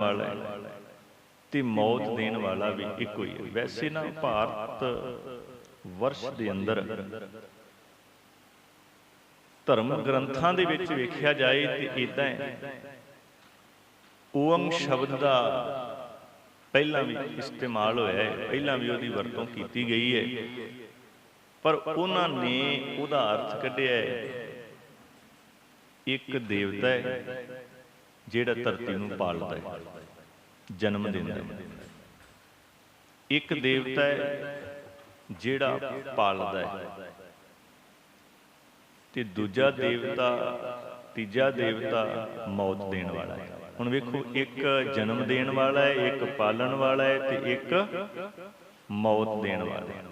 ਵਾਲਾ ਹੈ। ਤੇ ਮੌਤ ਦੇਣ ਵਾਲਾ ਵੀ ਇੱਕੋ ਹੀ ਹੈ। ਵੈਸੇ ਨਾ ਭਾਰਤ ਵਰਸ਼ ਦੇ ਅੰਦਰ ਧਰਮ ਗ੍ਰੰਥਾਂ ਦੇ ਵਿੱਚ ਵੇਖਿਆ ਜਾਏ ਤੇ ਇਦਾਂ ਹੈ। ਓਮ ਸ਼ਬਦ ਦਾ ਪਹਿਲਾਂ ਵੀ ਇਸਤੇਮਾਲ ਹੋਇਆ ਹੈ। ਪਹਿਲਾਂ ਵੀ ਉਹਦੀ ਵਰਤੋਂ ਕੀਤੀ ਗਈ ਹੈ। ਪਰ ਉਹਨਾਂ ਨੇ ਉਹਦਾ ਅਰਥ ਕੱਢਿਆ ਹੈ। ਇੱਕ ਦੇਵਤਾ ਹੈ। ਜਿਹੜਾ ਧਰਤੀ ਨੂੰ ਪਾਲਦਾ ਹੈ, ਜਨਮ ਦਿੰਦਾ ਹੈ। ਇੱਕ ਦੇਵਤਾ ਹੈ ਜਿਹੜਾ ਪਾਲਦਾ ਹੈ। ਤੇ ਦੂਜਾ ਦੇਵਤਾ, ਤੀਜਾ ਦੇਵਤਾ ਮੌਤ ਦੇਣ ਵਾਲਾ ਹੈ। ਹੁਣ ਵੇਖੋ, ਇੱਕ ਜਨਮ ਦੇਣ ਵਾਲਾ ਹੈ, ਇੱਕ ਪਾਲਣ ਵਾਲਾ ਹੈ ਤੇ ਇੱਕ ਮੌਤ ਦੇਣ ਵਾਲਾ ਹੈ।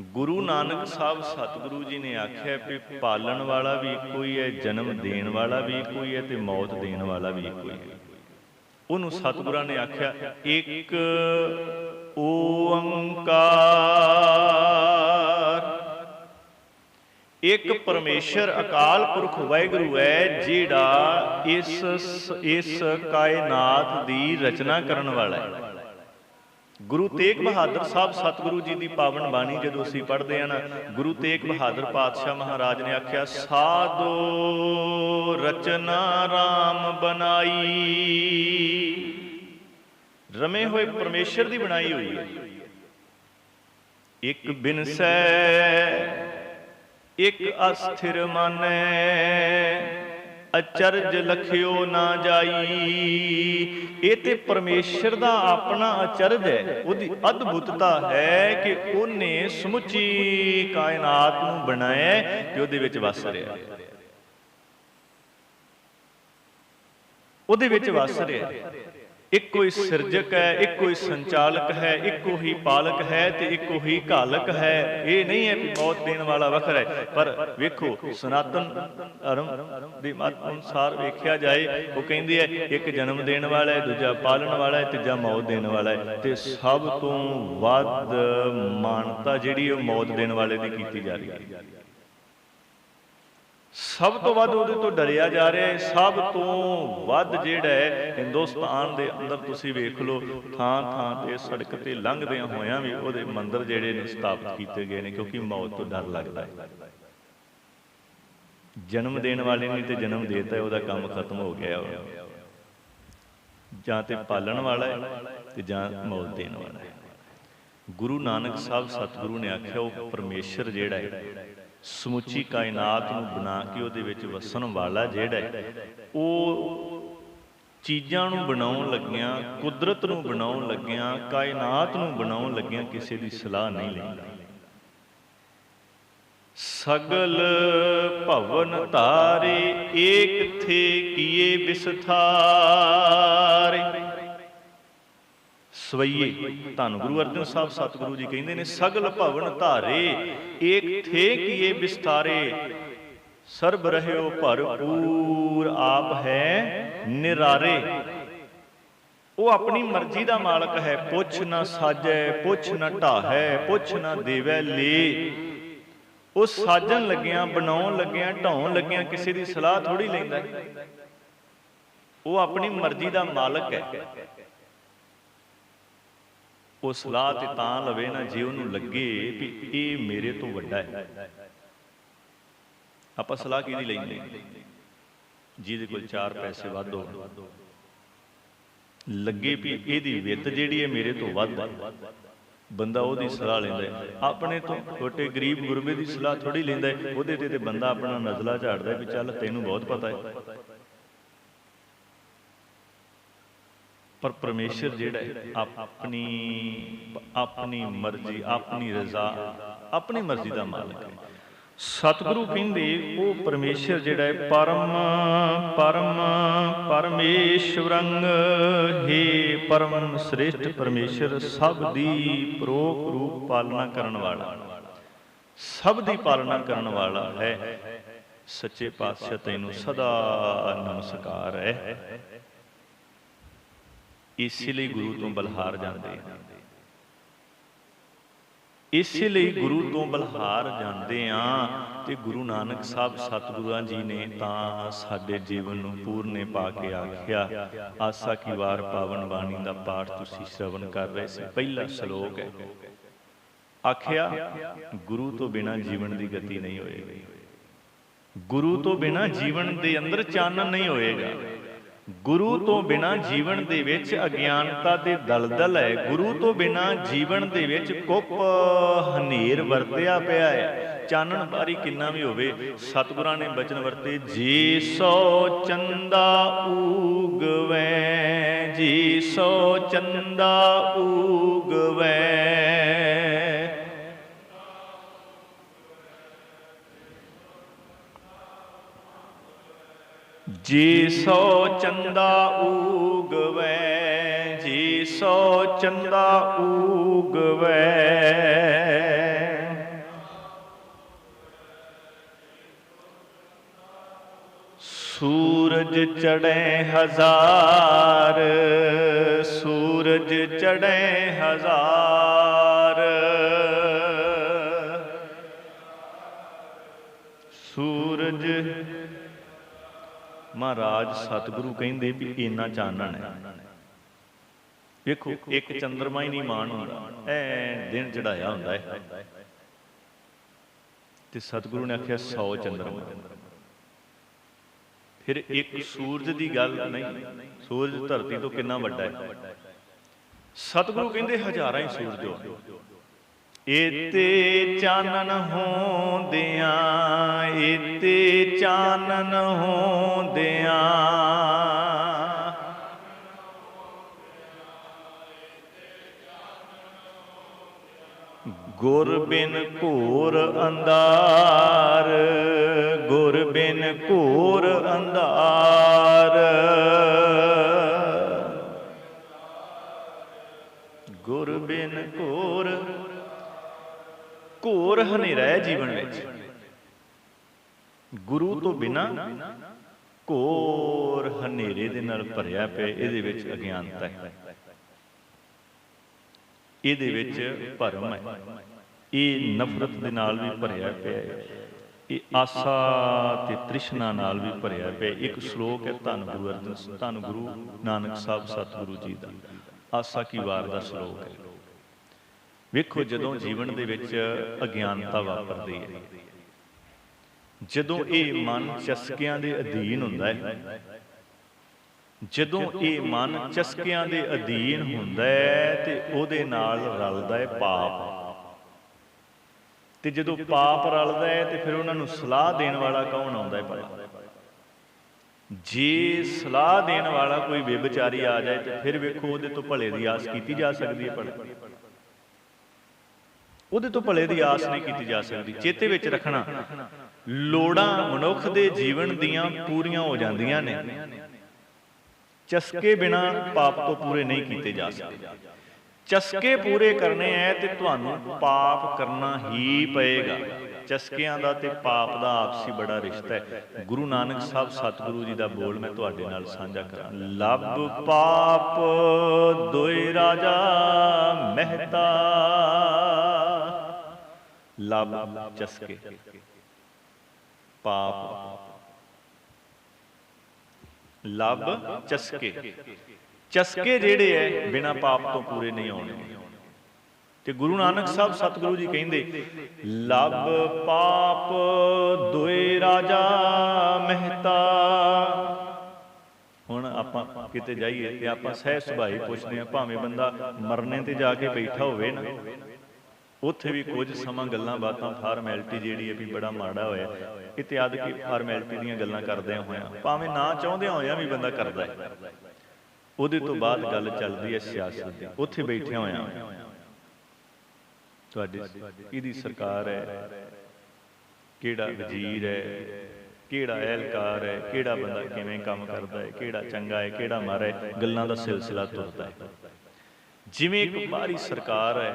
ਗੁਰੂ ਨਾਨਕ ਸਾਹਿਬ ਸਤਿਗੁਰੂ ਜੀ ਨੇ ਆਖਿਆ ਵੀ ਪਾਲਣ ਵਾਲਾ ਵੀ ਇੱਕੋ ਹੀ ਹੈ, ਜਨਮ ਦੇਣ ਵਾਲਾ ਵੀ ਇੱਕੋ ਹੀ ਹੈ ਤੇ ਮੌਤ ਦੇਣ ਵਾਲਾ ਵੀ ਇੱਕੋ ਹੀ ਹੈ। ਉਹਨੂੰ ਸਤਿਗੁਰਾਂ ਨੇ ਆਖਿਆ, ਇੱਕ ਓੰਕਾਰ। ਇੱਕ ਪਰਮੇਸ਼ਰ ਅਕਾਲ ਪੁਰਖ ਵਾਹਿਗੁਰੂ ਹੈ, ਜਿਹੜਾ ਇਸ ਇਸ ਕਾਇਨਾਤ ਦੀ ਰਚਨਾ ਕਰਨ ਵਾਲਾ ਹੈ। ਗੁਰੂ ਤੇਗ ਬਹਾਦਰ ਸਾਹਿਬ ਸਤਿਗੁਰੂ ਜੀ ਦੀ ਪਾਵਨ ਬਾਣੀ ਜਦੋਂ ਅਸੀਂ ਪੜ੍ਹਦੇ ਹਾਂ ਨਾ, ਗੁਰੂ ਤੇਗ ਬਹਾਦਰ ਪਾਤਸ਼ਾਹ ਮਹਾਰਾਜ ਨੇ ਆਖਿਆ ਸਾਦੋ ਰਚਨਾ RAM ਬਣਾਈ। ਰਮੇ ਹੋਏ ਪਰਮੇਸ਼ਰ ਦੀ ਬਣਾਈ ਹੋਈ ਹੈ। ਇੱਕ ਬਿਨਸੈ ਇੱਕ ਅਸਥਿਰ ਮਨੈ। ਅਚਰਜ ਲਖਿਓ ਨਾ ਜਾਈ। ਇਹ ਤੇ ਪਰਮੇਸ਼ਰ ਦਾ ਆਪਣਾ ਅਚਰਜ ਹੈ। ਉਹਦੀ ਅਦਭੁਤਤਾ ਹੈ ਕਿ ਉਹਨੇ ਸਮੁੱਚੀ ਕਾਇਨਾਤ ਨੂੰ ਬਣਾਇਆ ਹੈ ਤੇ ਉਹਦੇ ਵਿੱਚ ਵਸ ਰਿਹਾ ਉਹਦੇ ਵਿੱਚ ਵਸ ਰਿਹਾ ਇੱਕੋ ਹੀ ਸਿਰਜਕ ਹੈ, ਇੱਕੋ ਹੀ ਸੰਚਾਲਕ ਹੈ, ਇੱਕੋ ਹੀ ਪਾਲਕ ਹੈ ਤੇ ਇੱਕੋ ਹੀ ਘਾਲਕ ਹੈ। ਇਹ ਨਹੀਂ ਹੈ ਕਿ ਮੌਤ ਦੇਣ ਵਾਲਾ ਵੱਖਰਾ ਹੈ, ਪਰ ਵੇਖੋ, ਸਨਾਤਨ ਧਰਮ ਦੇ ਮਤ ਅਨੁਸਾਰ ਵੇਖਿਆ ਜਾਏ, ਉਹ ਕਹਿੰਦੇ ਹੈ ਇੱਕ ਜਨਮ ਦੇਣ ਵਾਲਾ ਹੈ, ਦੂਜਾ ਪਾਲਣ ਵਾਲਾ ਹੈ, ਤੀਜਾ ਮੌਤ ਦੇਣ ਵਾਲਾ ਹੈ। ਤੇ ਸਭ ਤੋਂ ਵੱਧ ਮਾਨਤਾ ਜਿਹੜੀ ਉਹ ਮੌਤ ਦੇਣ ਵਾਲੇ ਦੀ ਕੀਤੀ ਜਾ ਰਹੀ ਹੈ। ਸਭ ਤੋਂ ਵੱਧ ਉਹਦੇ ਤੋਂ ਡਰਿਆ ਜਾ ਰਿਹਾ ਹੈ, ਸਭ ਤੋਂ ਵੱਧ ਜਿਹੜਾ ਹੈ, ਹਿੰਦੁਸਤਾਨ ਦੇ ਅੰਦਰ ਤੁਸੀਂ ਵੇਖ ਲਓ, ਥਾਂ ਥਾਂ ਤੇ ਸੜਕ ਤੇ ਲੰਘਦਿਆਂ ਹੋਇਆਂ ਵੀ ਉਹਦੇ ਮੰਦਰ ਜਿਹੜੇ ਨੇ ਸਥਾਪਿਤ ਕੀਤੇ ਗਏ ਨੇ, ਕਿਉਂਕਿ ਮੌਤ ਤੋਂ ਡਰ ਲੱਗਦਾ ਹੈ। ਜਨਮ ਦੇਣ ਵਾਲੇ ਨੇ ਤੇ ਜਨਮ ਦੇਤਾ ਉਹਦਾ ਕੰਮ ਖਤਮ ਹੋ ਗਿਆ ਜਾਂ ਤੇ ਪਾਲਣ ਵਾਲਾ ਹੈ ਤੇ ਜਾਂ ਮੌਤ ਦੇਣ ਵਾਲਾ ਹੈ। ਗੁਰੂ ਨਾਨਕ ਸਾਹਿਬ ਸਤਿਗੁਰੂ ਨੇ ਆਖਿਆ, ਉਹ ਪਰਮੇਸ਼ਰ ਜਿਹੜਾ ਹੈ ਸਮੁੱਚੀ ਕਾਇਨਾਤ ਨੂੰ ਬਣਾ ਕੇ ਉਹਦੇ ਵਿੱਚ ਵਸਣ ਵਾਲਾ ਜਿਹੜਾ ਉਹ ਚੀਜ਼ਾਂ ਨੂੰ ਬਣਾਉਣ ਲੱਗਿਆਂ, ਕੁਦਰਤ ਨੂੰ ਬਣਾਉਣ ਲੱਗਿਆਂ, ਕਾਇਨਾਤ ਨੂੰ ਬਣਾਉਣ ਲੱਗਿਆਂ ਕਿਸੇ ਦੀ ਸਲਾਹ ਨਹੀਂ ਲੈਂਦਾ। ਸਗਲ ਭਵਨ ਧਾਰੇ ਏਕ ਥੇ ਕੀਏ ਵਿਸਥਾਰੇ। ਸਵਈਏ। ਧੰਨ ਗੁਰੂ ਅਰਜਨ ਸਾਹਿਬ, ਸਤਿਗੁਰੂ ਜੀ ਕਹਿੰਦੇ ਨੇ, ਸਗਲ ਭਵਨ ਧਾਰੇ, ਏਕ ਥੇ ਕੀਏ ਵਿਸਥਾਰੇ ਸਰਬ ਰਹਿਓ ਭਰਪੂਰ, ਆਪ ਹੈ ਨਿਰਾਰੇ। ਉਹ ਆਪਣੀ ਮਰਜ਼ੀ ਦਾ ਮਾਲਕ ਹੈ, ਪੁੱਛ ਨਾ ਸਾਜੈ, ਪੁੱਛ ਨਾ ਢਾਹੈ, ਪੁੱਛ ਨਾ ਦੇਵੈ ਲੇ। ਉਹ ਸਾਜਣ ਲੱਗਿਆਂ, ਬਣਾਉਣ ਲੱਗਿਆਂ ਢਾਉਣ ਲੱਗਿਆਂ, ਕਿਸੇ ਦੀ ਸਲਾਹ ਥੋੜੀ ਲੈਂਦਾ। ਉਹ ਆਪਣੀ ਮਰਜ਼ੀ ਦਾ ਮਾਲਕ ਹੈ। ਉਹ ਸਲਾਹ ਤੇ ਤਾਂ ਲਵੇ ਨਾ ਜੇ ਉਹਨੂੰ ਲੱਗੇ ਵੀ ਇਹ ਮੇਰੇ ਤੋਂ ਵੱਡਾ ਹੈ। ਆਪਾਂ ਸਲਾਹ ਕਿਹਦੀ ਲੈਂਦੇ ਜਿਹਦੇ ਕੋਲ ਚਾਰ ਪੈਸੇ ਵੱਧ ਹੋਣ। ਲੱਗੇ ਵੀ ਇਹਦੀ ਵਿੱਤ ਜਿਹੜੀ ਹੈ ਮੇਰੇ ਤੋਂ ਵੱਧ ਹੈ। ਬੰਦਾ ਉਹਦੀ ਸਲਾਹ ਲੈਂਦਾ ਆਪਣੇ ਤੋਂ ਛੋਟੇ ਗਰੀਬ ਗੁਰਬੇ ਦੀ ਸਲਾਹ ਥੋੜੀ ਲੈਂਦਾ ਉਹਦੇ ਤੇ ਤੇ ਬੰਦਾ ਆਪਣਾ ਨਜ਼ਲਾ ਝਾੜਦਾ ਵੀ ਚੱਲ ਤੈਨੂੰ ਬਹੁਤ ਪਤਾ ਹੈ। ਪਰ ਪਰਮੇਸ਼ਰ ਜਿਹੜਾ ਹੈ, ਆਪਣੀ ਆਪਣੀ ਮਰਜ਼ੀ, ਆਪਣੀ ਰਜ਼ਾ, ਆਪਣੀ ਮਰਜ਼ੀ ਦਾ ਮਾਲਕ ਹੈ। ਸਤਿਗੁਰੂ ਕਹਿੰਦੇ ਉਹ ਪਰਮੇਸ਼ਰ ਜਿਹੜਾ ਹੈ, ਪਰਮ ਪਰਮ ਪਰਮੇਸ਼ਵਰੰ ਹੀ ਪਰਮ ਸ੍ਰੇਸ਼ਟ ਪਰਮੇਸ਼ਰ, ਸਭ ਦੀ ਪ੍ਰੋਖ ਰੂਪ ਪਾਲਣਾ ਕਰਨ ਵਾਲਾ, ਸਭ ਦੀ ਪਾਲਣਾ ਕਰਨ ਵਾਲਾ ਹੈ। ਸੱਚੇ ਪਾਤਸ਼ਾਹ ਤੈਨੂੰ ਸਦਾ ਨਮਸਕਾਰ ਹੈ। ਇਸੇ ਲਈ ਗੁਰੂ ਤੋਂ ਬਲਹਾਰ ਜਾਂਦੇ ਹਨ ਇਸੇ ਲਈ ਗੁਰੂ ਤੋਂ ਬਲਹਾਰ ਜਾਂਦੇ ਆ ਤੇ ਗੁਰੂ ਨਾਨਕ ਸਾਹਿਬ ਸਤਿਗੁਰਾਂ ਜੀ ਨੇ ਤਾਂ ਸਾਡੇ ਜੀਵਨ ਨੂੰ ਪੂਰਨੇ ਪਾ ਕੇ ਆਖਿਆ ਆਸਾ ਕੀ ਵਾਰ ਪਾਵਨ ਬਾਣੀ ਦਾ ਪਾਠ ਤੁਸੀਂ ਸ਼ਰਵਨ ਕਰ ਰਹੇ ਸੀ? ਪਹਿਲਾ ਸ਼ਲੋਕ ਹੈ। ਆਖਿਆ ਗੁਰੂ ਤੋਂ ਬਿਨਾ ਜੀਵਨ ਦੀ ਗਤੀ ਨਹੀਂ ਹੋਏਗੀ। ਗੁਰੂ ਤੋਂ ਬਿਨਾ ਜੀਵਨ ਦੇ ਅੰਦਰ ਚਾਨਣ ਨਹੀਂ ਹੋਏਗਾ। ਗੁਰੂ ਤੋਂ ਬਿਨਾ ਜੀਵਨ ਦੇ ਵਿੱਚ ਅਗਿਆਨਤਾ ਦੇ ਦਲਦਲ ਹੈ। ਗੁਰੂ ਤੋਂ ਬਿਨਾ ਜੀਵਨ ਦੇ ਵਿੱਚ ਕੁੱਪ, ਹਨੇਰ ਵਰਤਿਆ ਪਿਆ ਹੈ। ਚਾਨਣ ਬਾਰੀ ਕਿੰਨਾ ਵੀ ਹੋਵੇ, ਸਤਿਗੁਰਾਂ ਨੇ ਬਚਨ ਵਰਤੇ, ਜੀ ਸੋ ਚੰਦਾ ਊਗਵੈ, ਜੀ ਸੋ ਚੰਦਾ ਊਗਵੈ ਜੀ ਸੋ ਚੰਦਾ ਊਗਵੈ, ਜੀ ਸੋ ਚੰਦਾ ਊਗਵੈ। ਸੂਰਜ ਚੜ੍ਹੇ ਹਜ਼ਾਰ, ਸੂਰਜ ਚੜ੍ਹੇ ਹਜ਼ਾਰ। ਸੂਰਜ ਮਹਾਰਾਜ ਸਤਿਗੁਰੂ ਕਹਿੰਦੇ ਵੀ ਇੰਨਾ ਚਾਨਣ ਹੈ। ਵੇਖੋ, ਇੱਕ ਚੰਦਰਮਾ ਹੀ ਨਹੀਂ ਮਾਣ ਹੁੰਦਾ ਐ ਦਿਨ ਚੜਾਇਆ ਹੁੰਦਾ ਹੈ। ਤੇ ਸਤਿਗੁਰੂ ਨੇ ਆਖਿਆ 100 ਚੰਦਰਮਾ। ਫਿਰ ਇੱਕ ਸੂਰਜ ਦੀ ਗੱਲ ਨਹੀਂ, ਸੂਰਜ ਧਰਤੀ ਤੋਂ ਕਿੰਨਾ ਵੱਡਾ ਹੈ? ਸਤਿਗੁਰੂ ਕਹਿੰਦੇ ਹਜ਼ਾਰਾਂ ਹੀ ਸੂਰਜ ਹੋ ਏਤੇ ਚਾਨਣ ਹੋਂਦਿਆਂ ਏਤੇ ਚਾਨਣ ਹੋਂਦਿਆਂ। ਗੁਰ ਬਿਨ ਘੋਰ ਅੰਧਾਰ ਗੁਰ ਬਿਨ ਘੋਰ ਅੰਧਾਰ। ਘੋਰ ਹਨੇਰਾ ਹੈ ਜੀਵਨ ਵਿੱਚ। ਗੁਰੂ ਤੋਂ ਬਿਨਾ ਘੋਰ ਹਨੇਰੇ ਦੇ ਨਾਲ ਭਰਿਆ ਪਿਆ ਇਹਦੇ ਵਿੱਚ ਅਗਿਆਨਤਾ ਹੈ। ਇਹਦੇ ਵਿੱਚ ਭਰਮ ਹੈ। ਇਹ ਨਫ਼ਰਤ ਦੇ ਨਾਲ ਵੀ ਭਰਿਆ ਪਿਆ ਹੈ। ਇਹ ਆਸਾ ਤੇ ਤ੍ਰਿਸ਼ਨਾ ਨਾਲ ਵੀ ਭਰਿਆ ਪਿਆ ਇੱਕ ਸ਼ਲੋਕ ਹੈ, ਧੰਨ ਗੁਰੂ ਅਰਜਨ ਧੰਨ ਗੁਰੂ ਨਾਨਕ ਸਾਹਿਬ ਸਤਿਗੁਰੂ ਜੀ ਦਾ। ਆਸਾ ਕੀ ਵਾਰ ਦਾ ਸ਼ਲੋਕ ਹੈ। ਵੇਖੋ ਜਦੋਂ ਜੀਵਨ ਦੇ ਵਿੱਚ ਅਗਿਆਨਤਾ ਵਾਪਰਦੀ ਹੈ। ਜਦੋਂ ਇਹ ਮਨ ਚਸਕਿਆਂ ਦੇ ਅਧੀਨ ਹੁੰਦਾ ਹੈ। ਜਦੋਂ ਇਹ ਮਨ ਚਸਕਿਆਂ ਦੇ ਅਧੀਨ ਹੁੰਦਾ ਹੈ ਤੇ ਉਹਦੇ ਨਾਲ ਰਲਦਾ ਹੈ ਪਾਪ। ਤੇ ਜਦੋਂ ਪਾਪ ਰਲਦਾ ਹੈ ਤੇ ਫਿਰ ਉਹਨਾਂ ਨੂੰ ਸਲਾਹ ਦੇਣ ਵਾਲਾ ਕੌਣ ਆਉਂਦਾ ਹੈ ਭਲਾ ਜੇ ਸਲਾਹ ਦੇਣ ਵਾਲਾ ਕੋਈ ਵਿਭਚਾਰੀ ਆ ਜਾਏ ਤੇ ਫਿਰ ਵੇਖੋ ਉਹਦੇ ਤੋਂ ਭਲੇ ਦੀ ਆਸ ਕੀਤੀ ਜਾ ਸਕਦੀ ਹੈ ਭਲਾ ਉਹਦੇ ਤੋਂ ਭਲੇ ਦੀ ਆਸ ਨਹੀਂ ਕੀਤੀ ਜਾ ਸਕਦੀ, ਚੇਤੇ ਵਿੱਚ ਰੱਖਣਾ। ਲੋੜਾਂ ਮਨੁੱਖ ਦੇ ਜੀਵਨ ਦੀਆਂ ਪੂਰੀਆਂ ਹੋ ਜਾਂਦੀਆਂ ਨੇ। ਚਸਕੇ ਬਿਨਾ ਪਾਪ ਤੋਂ ਪੂਰੇ ਨਹੀਂ ਕੀਤੇ ਜਾ ਸਕਦੇ। ਚਸਕੇ ਪੂਰੇ ਕਰਨੇ ਐ ਤੇ ਤੁਹਾਨੂੰ ਪਾਪ ਕਰਨਾ ਹੀ ਪਏਗਾ। ਚਸਕਿਆਂ ਦਾ ਤੇ ਪਾਪ ਦਾ ਆਪਸੀ ਬੜਾ ਰਿਸ਼ਤਾ ਹੈ। ਗੁਰੂ ਨਾਨਕ ਸਾਹਿਬ ਸਤਿਗੁਰੂ ਜੀ ਦਾ ਬੋਲ ਮੈਂ ਤੁਹਾਡੇ ਨਾਲ ਸਾਂਝਾ ਕਰਾਂ। ਲਬ ਪਾਪ ਦੋਇ ਰਾਜਾ ਮਹਿਤਾ ਲਬ ਚਸਕੇ। ਪਾਪ ਲਬ ਚਸਕੇ। ਚਸਕੇ ਜਿਹੜੇ ਐ ਬਿਨਾ ਪਾਪ ਤੋਂ ਪੂਰੇ ਨਹੀਂ ਆਉਣਗੇ। ਤੇ ਗੁਰੂ ਨਾਨਕ ਸਾਹਿਬ ਸਤਿਗੁਰੂ ਜੀ ਕਹਿੰਦੇ ਲਬ ਪਾਪ ਦੋਏ ਰਾਜਾ ਮਹਿਤਾ। ਹੁਣ ਆਪਾਂ ਕਿਤੇ ਜਾਈਏ ਤੇ ਆਪਾਂ ਸਹਿ ਸੁਭਾਈ ਪੁੱਛਦੇ ਆ ਭਾਵੇਂ ਬੰਦਾ ਮਰਨੇ ਤੇ ਜਾ ਕੇ ਬੈਠਾ ਹੋਵੇ ਨਾ, ਉੱਥੇ ਵੀ ਕੁਝ ਸਮਾਂ ਗੱਲਾਂ ਬਾਤਾਂ ਫਾਰਮੈਲਿਟੀ ਜਿਹੜੀ ਹੈ ਵੀ ਬੜਾ ਮਾੜਾ ਹੋਇਆ। ਇਤਿਆਦ ਕੀ ਫਾਰਮੈਲਿਟੀ ਦੀਆਂ ਗੱਲਾਂ ਕਰਦੇ ਹੋਇਆ ਭਾਵੇਂ ਨਾ ਚਾਹੁੰਦੇ ਹੋਇਆ ਵੀ ਬੰਦਾ ਕਰਦਾ ਹੈ। ਉਹਦੇ ਤੋਂ ਬਾਅਦ ਗੱਲ ਚੱਲਦੀ ਹੈ ਸਿਆਸਤ ਦੀ। ਉੱਥੇ ਬੈਠਿਆ ਹੋਇਆ। ਤੁਹਾਡੀ ਇਹਦੀ ਸਰਕਾਰ ਹੈ? ਕਿਹੜਾ ਵਜ਼ੀਰ ਹੈ? ਕਿਹੜਾ ਅਹਿਲਕਾਰ ਹੈ? ਕਿਹੜਾ ਬੰਦਾ ਕਿਵੇਂ ਕੰਮ ਕਰਦਾ ਹੈ? ਕਿਹੜਾ ਚੰਗਾ ਹੈ? ਕਿਹੜਾ ਮਾੜਾ ਹੈ? ਗੱਲਾਂ ਦਾ ਸਿਲਸਿਲਾ ਤੁਰਦਾ ਹੈ। ਜਿਵੇਂ ਇੱਕ ਬਾਹਰੀ ਸਰਕਾਰ ਹੈ,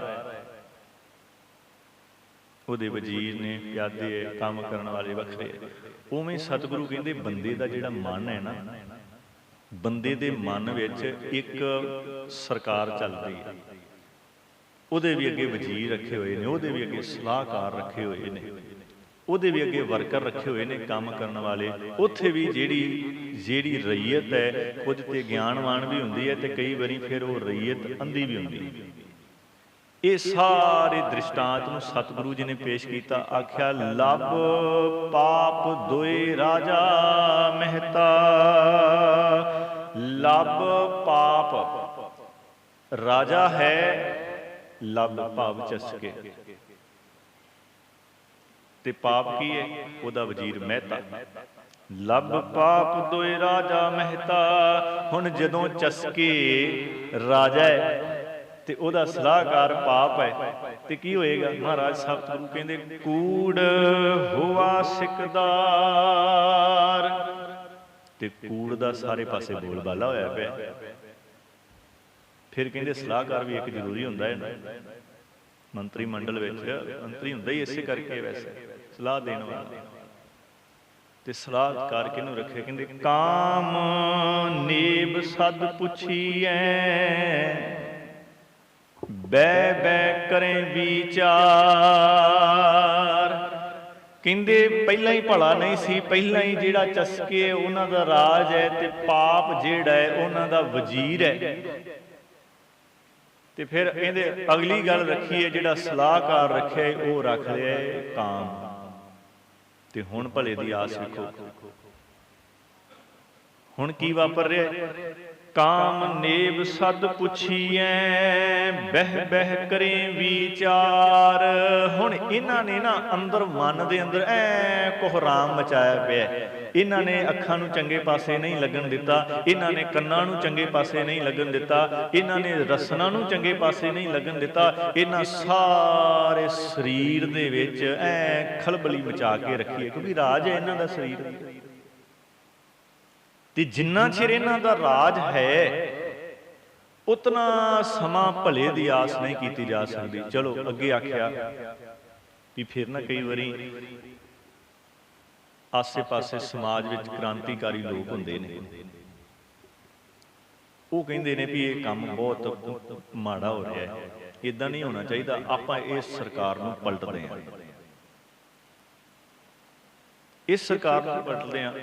ਉਹਦੇ ਵਜ਼ੀਰ ਨੇ ਪਿਆਦੇ ਹੈ, ਕੰਮ ਕਰਨ ਵਾਲੇ ਵੱਖਰੇ ਉਵੇਂ ਸਤਿਗੁਰੂ ਕਹਿੰਦੇ ਬੰਦੇ ਦਾ ਜਿਹੜਾ ਮਨ ਹੈ ਨਾ, ਬੰਦੇ ਦੇ ਮਨ ਵਿੱਚ ਇੱਕ ਸਰਕਾਰ ਚੱਲਦੀ ਹੈ। ਉਹਦੇ ਵੀ ਅੱਗੇ ਵਜ਼ੀਰ ਰੱਖੇ ਹੋਏ ਨੇ, ਉਹਦੇ ਵੀ ਅੱਗੇ ਸਲਾਹਕਾਰ ਰੱਖੇ ਹੋਏ ਨੇ, ਉਹਦੇ ਵੀ ਅੱਗੇ ਵਰਕਰ ਰੱਖੇ ਹੋਏ ਨੇ ਕੰਮ ਕਰਨ ਵਾਲੇ। ਉੱਥੇ ਵੀ ਜਿਹੜੀ ਜਿਹੜੀ ਰਈਅਤ ਹੈ ਕੁਝ ਤੇ ਗਿਆਨਵਾਨ ਵੀ ਹੁੰਦੀ ਹੈ ਤੇ ਕਈ ਵਾਰੀ ਫਿਰ ਉਹ ਰਈਅਤ ਅੰਧੀ ਵੀ ਹੁੰਦੀ ਹੈ। ਇਹ ਸਾਰੇ ਦ੍ਰਿਸ਼ਟਾਂਤ ਨੂੰ ਸਤਿਗੁਰੂ ਜੀ ਨੇ ਪੇਸ਼ ਕੀਤਾ, ਆਖਿਆ ਲਬ ਪਾਪ ਦੋਏ ਰਾਜਾ ਮਹਿਤਾ ਲਬ ਪਾਪ ਰਾਜਾ ਹੈ ਲੱਭ ਭਾਵ ਚਸਕੇ। ਤੇ ਪਾਪ ਕੀ ਹੈ? ਉਹਦਾ ਵਜ਼ੀਰ ਮਹਿਤਾ। ਲਬ ਪਾਪ ਦੋਏ ਰਾਜਾ ਮਹਿਤਾ, ਹੁਣ ਜਦੋਂ ਚਸਕੇ ਰਾਜਾ ਤੇ ਉਹਦਾ ਸਲਾਹਕਾਰ ਪਾਪ ਹੈ, ਤੇ ਕੀ ਹੋਏਗਾ? ਮਹਾਰਾਜ ਸਤਿਗੁਰੂ ਕਹਿੰਦੇ, ਕੂੜ ਹੋਆ ਸਿਕਦਾਰ। ਤੇ ਕੂੜ ਦਾ ਸਾਰੇ ਪਾਸੇ ਬੋਲਬਾਲਾ ਹੋਇਆ ਪਿਆ। ਫਿਰ ਕਹਿੰਦੇ ਸਲਾਹਕਾਰ ਵੀ ਇੱਕ ਜ਼ਰੂਰੀ ਹੁੰਦਾ ਹੈ ਮੰਤਰੀ ਮੰਡਲ ਵਿੱਚ, ਮੰਤਰੀ ਹੁੰਦਾ ਹੀ ਇਸੇ ਕਰਕੇ ਵੈਸੇ, ਸਲਾਹ ਦੇਣ ਵਾਲਾ। ਤੇ ਸਲਾਹਕਾਰ ਕਿਹਨੂੰ ਰੱਖੇ? ਕਹਿੰਦੇ, ਕਾਮ ਨੇਬ ਸਦ ਪੁੱਛੀਐ ਬੈ ਬੈ ਕਰੇ ਵਿਚਾਰ। ਕਹਿੰਦੇ, ਪਹਿਲਾਂ ਹੀ ਭਲਾ ਨਹੀਂ ਸੀ, ਪਹਿਲਾਂ ਹੀ ਜਿਹੜਾ ਚਸਕੇ ਉਹਨਾਂ ਦਾ ਰਾਜ ਹੈ ਤੇ ਪਾਪ ਜਿਹੜਾ ਹੈ, ਉਹਨਾਂ ਦਾ ਵਜ਼ੀਰ ਹੈ। ਤੇ ਫਿਰ ਇਹਦੇ ਅਗਲੀ ਗੱਲ ਰੱਖੀ ਹੈ ਜਿਹੜਾ ਸਲਾਹਕਾਰ ਰੱਖਿਆ ਉਹ ਰੱਖ ਲਿਆ ਕਾਮ। ਤੇ ਹੁਣ ਭਲੇ ਦੀ ਆਸ ਵੇਖੋ ਹੁਣ ਕੀ ਵਾਪਰ ਰਿਹਾ ਕਾਮ ਨੇਬ ਸਦ ਪੁੱਛੀਐ, ਬਹਿ ਬਹਿ ਕਰੇ ਵਿਚਾਰ। ਹੁਣ ਇਹਨਾਂ ਨੇ ਨਾ ਅੰਦਰ ਮਨ ਦੇ ਅੰਦਰ ਐ ਕੋਹਰਾਮ ਮਚਾਇਆ ਪਿਆ ਇਹਨਾਂ ਨੇ ਅੱਖਾਂ ਨੂੰ ਚੰਗੇ ਪਾਸੇ ਨਹੀਂ ਲੱਗਣ ਦਿੱਤਾ, ਇਹਨਾਂ ਨੇ ਕੰਨਾਂ ਨੂੰ ਚੰਗੇ ਪਾਸੇ ਨਹੀਂ ਲੱਗਣ ਦਿੱਤਾ, ਇਹਨਾਂ ਨੇ ਰਸਨਾ ਨੂੰ ਚੰਗੇ ਪਾਸੇ ਨਹੀਂ ਲੱਗਣ ਦਿੱਤਾ, ਇਹਨਾਂ ਸਾਰੇ ਸਰੀਰ ਦੇ ਵਿੱਚ ਐ ਖਲਬਲੀ ਮਚਾ ਕੇ ਰੱਖੀ ਹੈ, ਕਿਉਂਕਿ ਰਾਜ ਹੈ ਇਹਨਾਂ ਦਾ ਸਰੀਰ। ਤੇ ਜਿੰਨਾ ਚਿਰ ਇਹਨਾਂ ਦਾ ਰਾਜ ਹੈ, ਉਤਨਾ ਸਮਾਂ ਭਲੇ ਦੀ ਆਸ ਨਹੀਂ ਕੀਤੀ ਜਾ ਸਕਦੀ। ਚਲੋ, ਅੱਗੇ ਆਖਿਆ ਵੀ ਫਿਰ ਨਾ ਕਈ ਵਾਰੀ ਆਸੇ-ਪਾਸੇ ਸਮਾਜ ਵਿੱਚ ਕ੍ਰਾਂਤੀਕਾਰੀ ਲੋਕ ਹੁੰਦੇ ਨੇ। ਉਹ ਕਹਿੰਦੇ ਨੇ ਵੀ ਇਹ ਕੰਮ ਬਹੁਤ ਮਾੜਾ ਹੋ ਰਿਹਾ ਹੈ। ਇਦਾਂ ਨਹੀਂ ਹੋਣਾ ਚਾਹੀਦਾ, ਆਪਾਂ ਇਸ ਸਰਕਾਰ ਨੂੰ ਪਲਟਦੇ ਹਾਂ। ਇਸ ਸਰਕਾਰ ਨੂੰ ਪਲਟਦੇ ਹਾਂ,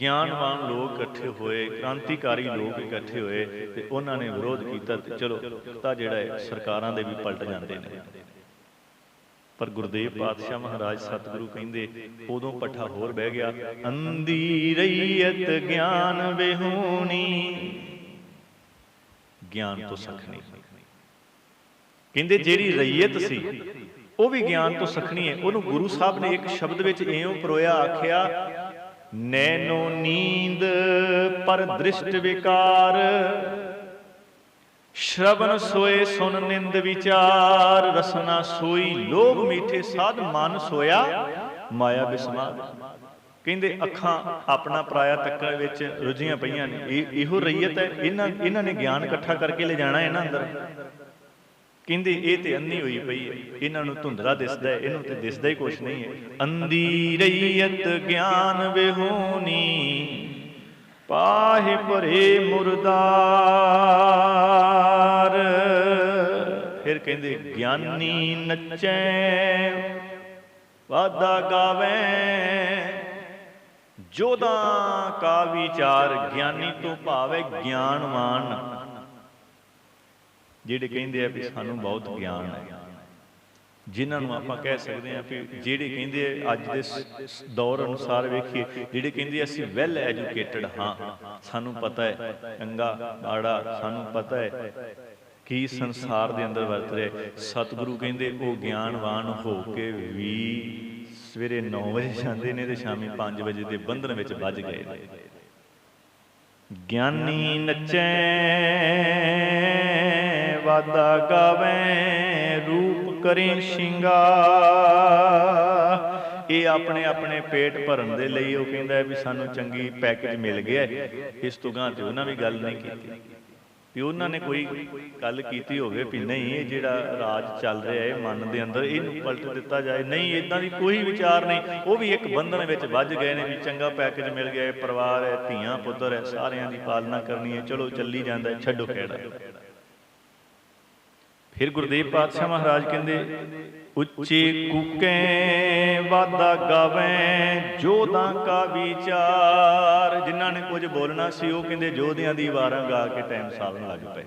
ਗਿਆਨਵਾਨ ਲੋਕ ਇਕੱਠੇ ਹੋਏ, ਕ੍ਰਾਂਤੀਕਾਰੀ ਲੋਕ ਇਕੱਠੇ ਹੋਏ ਤੇ ਉਹਨਾਂ ਨੇ ਵਿਰੋਧ ਕੀਤਾ ਤੇ ਚਲੋ, ਤਾਂ ਜਿਹੜਾ ਹੈ, ਸਰਕਾਰਾਂ ਦੇ ਵੀ ਪਲਟ ਜਾਂਦੇ ਨੇ। ਪਰ ਗੁਰਦੇਵ ਪਾਤਸ਼ਾਹ ਮਹਾਰਾਜ ਸਤਿਗੁਰੂ ਕਹਿੰਦੇ, ਉਦੋਂ ਪੱਠਾ ਹੋਰ ਬਹਿ ਗਿਆ, ਅੰਦੀ ਰਈਅਤ ਗਿਆਨ ਵਿਹੂਣੀ ਗਿਆਨ ਤੋਂ ਸਖਣੀ ਕਹਿੰਦੇ, ਜਿਹੜੀ ਰਈਅਤ ਸੀ, ਉਹ ਵੀ ਗਿਆਨ ਤੋਂ ਸਖਣੀ ਹੈ। ਉਹਨੂੰ ਗੁਰੂ ਸਾਹਿਬ ਨੇ ਇੱਕ ਸ਼ਬਦ ਵਿੱਚ ਇਉਂ ਪਰੋਇਆ, ਆਖਿਆ ਨੈਨੋ ਨੀਂਦ ਪਰ ਦ੍ਰਿਸ਼ਟ ਵਿਕਾਰ ਸ਼ਰਵਨ ਸੋਏ ਸੁਨ ਨਿੰਦ ਵਿਚਾਰ, ਰਸਨਾ ਸੋਈ ਲੋਭ ਮੀਠੇ ਸਾਧ ਮਨ ਸੋਇਆ, ਮਾਇਆ ਬਿਸਮਾਰ। ਕਹਿੰਦੇ ਅੱਖਾਂ ਆਪਣਾ ਪਰਾਇਆ ਤੱਕਣ ਵਿੱਚ ਰੁਝੀਆਂ ਪਈਆਂ ਨੇ। ਇਹ ਇਹੋ ਰਈਅਤ ਹੈ, ਇਹਨਾਂ ਇਹਨਾਂ ਨੇ ਗਿਆਨ ਇਕੱਠਾ ਕਰਕੇ ਲੈ ਜਾਣਾ ਇਹਨਾਂ ਅੰਦਰ। ਕਹਿੰਦੇ ਇਹ ਤੇ ਅੰਨੀ ਹੋਈ ਪਈ ਹੈ, ਇਹਨਾਂ ਨੂੰ ਧੁੰਦਲਾ ਦਿਸਦਾ ਹੈ, ਇਹਨੂੰ ਤੇ ਦਿਸਦਾ ਹੀ ਕੁਛ ਨਹੀਂ ਹੈ। ਅੰਦੀ ਰਈਅਤ ਗਿਆਨ ਵਿਹੂਨੀ ਪਾਹਿ ਭਰੇ ਮੁਰਦਾਰ। ਫਿਰ ਕਹਿੰਦੇ, ਗਿਆਨੀ ਨੱਚੈ ਵਾਦਾ ਗਾਵੇ। ਜੋਦਾ ਕਾ ਵਿਚਾਰ ਗਿਆਨੀ ਤੋਂ ਭਾਵੇਂ ਗਿਆਨਵਾਨ। ਜਿਹੜੇ ਕਹਿੰਦੇ ਆ ਵੀ ਸਾਨੂੰ ਬਹੁਤ ਗਿਆਨ ਹੈ। ਜਿਨ੍ਹਾਂ ਨੂੰ ਆਪਾਂ ਕਹਿ ਸਕਦੇ ਹਾਂ ਵੀ ਜਿਹੜੇ ਕਹਿੰਦੇ ਅੱਜ ਦੇ ਦੌਰ ਅਨੁਸਾਰ ਵੇਖੀਏ, ਜਿਹੜੇ ਕਹਿੰਦੇ ਅਸੀਂ ਵੈਲ ਐਜੂਕੇਟਡ ਹਾਂ, ਸਾਨੂੰ ਪਤਾ ਹੈ, ਚੰਗਾ, ਮਾੜਾ, ਸਾਨੂੰ ਪਤਾ ਹੈ ਕੀ ਸੰਸਾਰ ਦੇ ਅੰਦਰ ਵਰਤ ਰਿਹਾ ਸਤਿਗੁਰੂ ਕਹਿੰਦੇ, ਉਹ ਗਿਆਨਵਾਨ ਹੋ ਕੇ ਵੀ ਸਵੇਰੇ 9 ਵਜੇ ਜਾਂਦੇ ਨੇ ਤੇ ਸ਼ਾਮੀ 5 ਵਜੇ ਦੇ ਬੰਧਨ ਵਿੱਚ ਵੱਜ ਗਏ ਨੇ। ਗਿਆਨੀ ਨੱਚੈ, ਵਾਦਾ ਗਾਵੇ, ਰੂਪ ਕਰੇ ਸ਼ਿੰਗਾਰ ਇਹ ਆਪਣੇ ਆਪਣੇ ਪੇਟ ਭਰਨ ਦੇ ਲਈ ਉਹ ਕਹਿੰਦਾ ਵੀ ਸਾਨੂੰ ਚੰਗੀ ਪੈਕੇਜ ਮਿਲ ਗਿਆ ਇਸ ਤੋਂ ਗਾਂ ਤੇ ਉਹਨਾਂ ਵੀ ਗੱਲ ਨਹੀਂ ਕੀਤੀ। ਵੀ ਉਹਨਾਂ ਨੇ ਕੋਈ ਗੱਲ ਕੀਤੀ ਹੋਵੇ ਵੀ ਨਹੀਂ, ਇਹ ਜਿਹੜਾ ਰਾਜ ਚੱਲ ਰਿਹਾ ਹੈ ਮਨ ਦੇ ਅੰਦਰ, ਇਹਨੂੰ ਪਲਟ ਦਿੱਤਾ ਜਾਏ। ਨਹੀਂ ਇਦਾਂ ਦੀ ਕੋਈ ਵਿਚਾਰ ਨਹੀਂ। ਉਹ ਵੀ ਇੱਕ ਬੰਧਨ ਵਿੱਚ ਵੱਜ ਗਏ ਨੇ ਵੀ ਚੰਗਾ ਪੈਕੇਜ ਮਿਲ ਗਿਆ ਹੈ, ਪਰਿਵਾਰ ਹੈ, ਧੀਆਂ, ਪੁੱਤਰ ਹੈ, ਸਾਰਿਆਂ ਦੀ ਪਾਲਣਾ ਕਰਨੀ ਹੈ। ਚਲੋ, ਚੱਲੀ ਜਾਂਦਾ ਛੱਡੋ ਕਿਹੜਾ ਫਿਰ ਗੁਰਦੇਵ ਪਾਤਸ਼ਾਹ ਮਹਾਰਾਜ ਕਹਿੰਦੇ, ਉੱਚੇ ਕੂਕੇ ਵਾਦਾ ਗਾਵੇਂ, ਜੋਧਾਂ ਕਾ ਵਿਚਾਰ। ਜਿਨ੍ਹਾਂ ਨੇ ਕੁਝ ਬੋਲਣਾ ਸੀ, ਉਹ ਕਹਿੰਦੇ ਜੋਧਿਆਂ ਦੀ ਵਾਰਾਂ ਗਾ ਕੇ ਟਾਈਮ ਸਾਲਣ ਲੱਗ ਪਏ।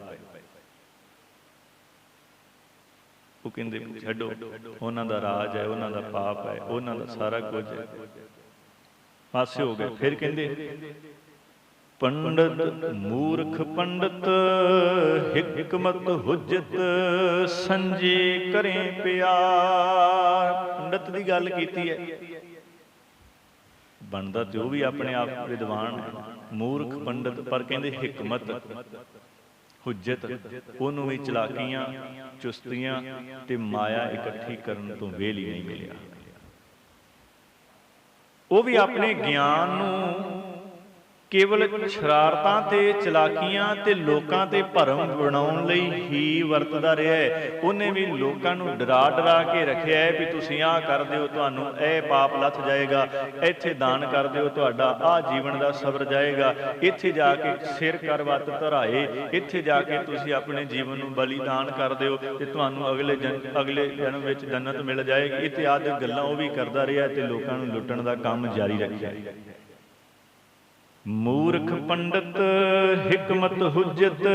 ਉਹ ਕਹਿੰਦੇ, ਛੱਡੋ, ਉਹਨਾਂ ਦਾ ਰਾਜ ਹੈ, ਉਹਨਾਂ ਦਾ ਪਾਪ ਹੈ, ਉਹਨਾਂ ਦਾ ਸਾਰਾ ਕੁਝ ਹੈ। ਪਾਸੇ ਹੋ ਗਏ। ਫਿਰ ਕਹਿੰਦੇ ਪੰਡਤ ਮੂਰਖ ਪੰਡਤ, ਹਕਮਤ ਹੁਜਤ ਸੰਜੇ ਕਰੇ ਪਿਆਰ। ਪੰਡਤ ਦੀ ਗੱਲ ਕੀਤੀ ਹੈ। ਬਣਦਾ ਤੇ ਉਹ ਵੀ ਆਪਣੇ ਆਪ ਵਿਦਵਾਨ ਹੈ। ਮੂਰਖ ਪੰਡਤ, ਪਰ ਕਹਿੰਦੇ ਹਕਮਤ, ਹੁਜਤ, ਉਹਨੂੰ ਵੀ ਚਲਾਕੀਆਂ, ਚੁਸਤੀਆਂ ਤੇ ਮਾਇਆ ਇਕੱਠੀ ਕਰਨ ਤੋਂ ਵੇਲ ਹੀ ਨਹੀਂ ਮਿਲਿਆ। ਉਹ ਵੀ ਆਪਣੇ ਗਿਆਨ ਨੂੰ ਕੇਵਲ ਸ਼ਰਾਰਤਾਂ ਤੇ ਚਲਾਕੀਆਂ ਤੇ ਲੋਕਾਂ ਤੇ ਭਰਮ ਬਣਾਉਣ ਲਈ ਹੀ ਵਰਤਦਾ ਰਿਹਾ ਹੈ। ਉਹਨੇ ਵੀ ਲੋਕਾਂ ਨੂੰ ਡਰਾ ਡਰਾ ਕੇ ਰੱਖਿਆ ਹੈ ਵੀ ਤੁਸੀਂ ਆਹ ਕਰ ਦਿਓ, ਤੁਹਾਨੂੰ ਇਹ ਪਾਪ ਲੱਥ ਜਾਏਗਾ, ਇੱਥੇ ਦਾਨ ਕਰ ਦਿਓ, ਤੁਹਾਡਾ ਆਹ ਜੀਵਨ ਦਾ ਸਬਰ ਜਾਏਗਾ। ਇੱਥੇ ਜਾ ਕੇ ਸਿਰ ਕਰ ਵੱਤ ਧਰਾਏ, ਇੱਥੇ ਜਾ ਕੇ ਤੁਸੀਂ ਆਪਣੇ ਜੀਵਨ ਨੂੰ ਬਲੀਦਾਨ ਕਰ ਦਿਓ ਤੇ ਤੁਹਾਨੂੰ ਅਗਲੇ ਜਨ- ਅਗਲੇ ਜਨਮ ਵਿੱਚ ਜੰਨਤ ਮਿਲ ਜਾਏਗੀ। ਇਤਿਆਦਿ ਗੱਲਾਂ ਉਹ ਵੀ ਕਰਦਾ ਰਿਹਾ ਤੇ ਲੋਕਾਂ ਨੂੰ ਲੁੱਟਣ ਦਾ ਕੰਮ ਜਾਰੀ ਰੱਖਿਆ। ਮੂਰਖ ਪੰਡਤ, ਹਕਮਤ ਹੁਜਤ,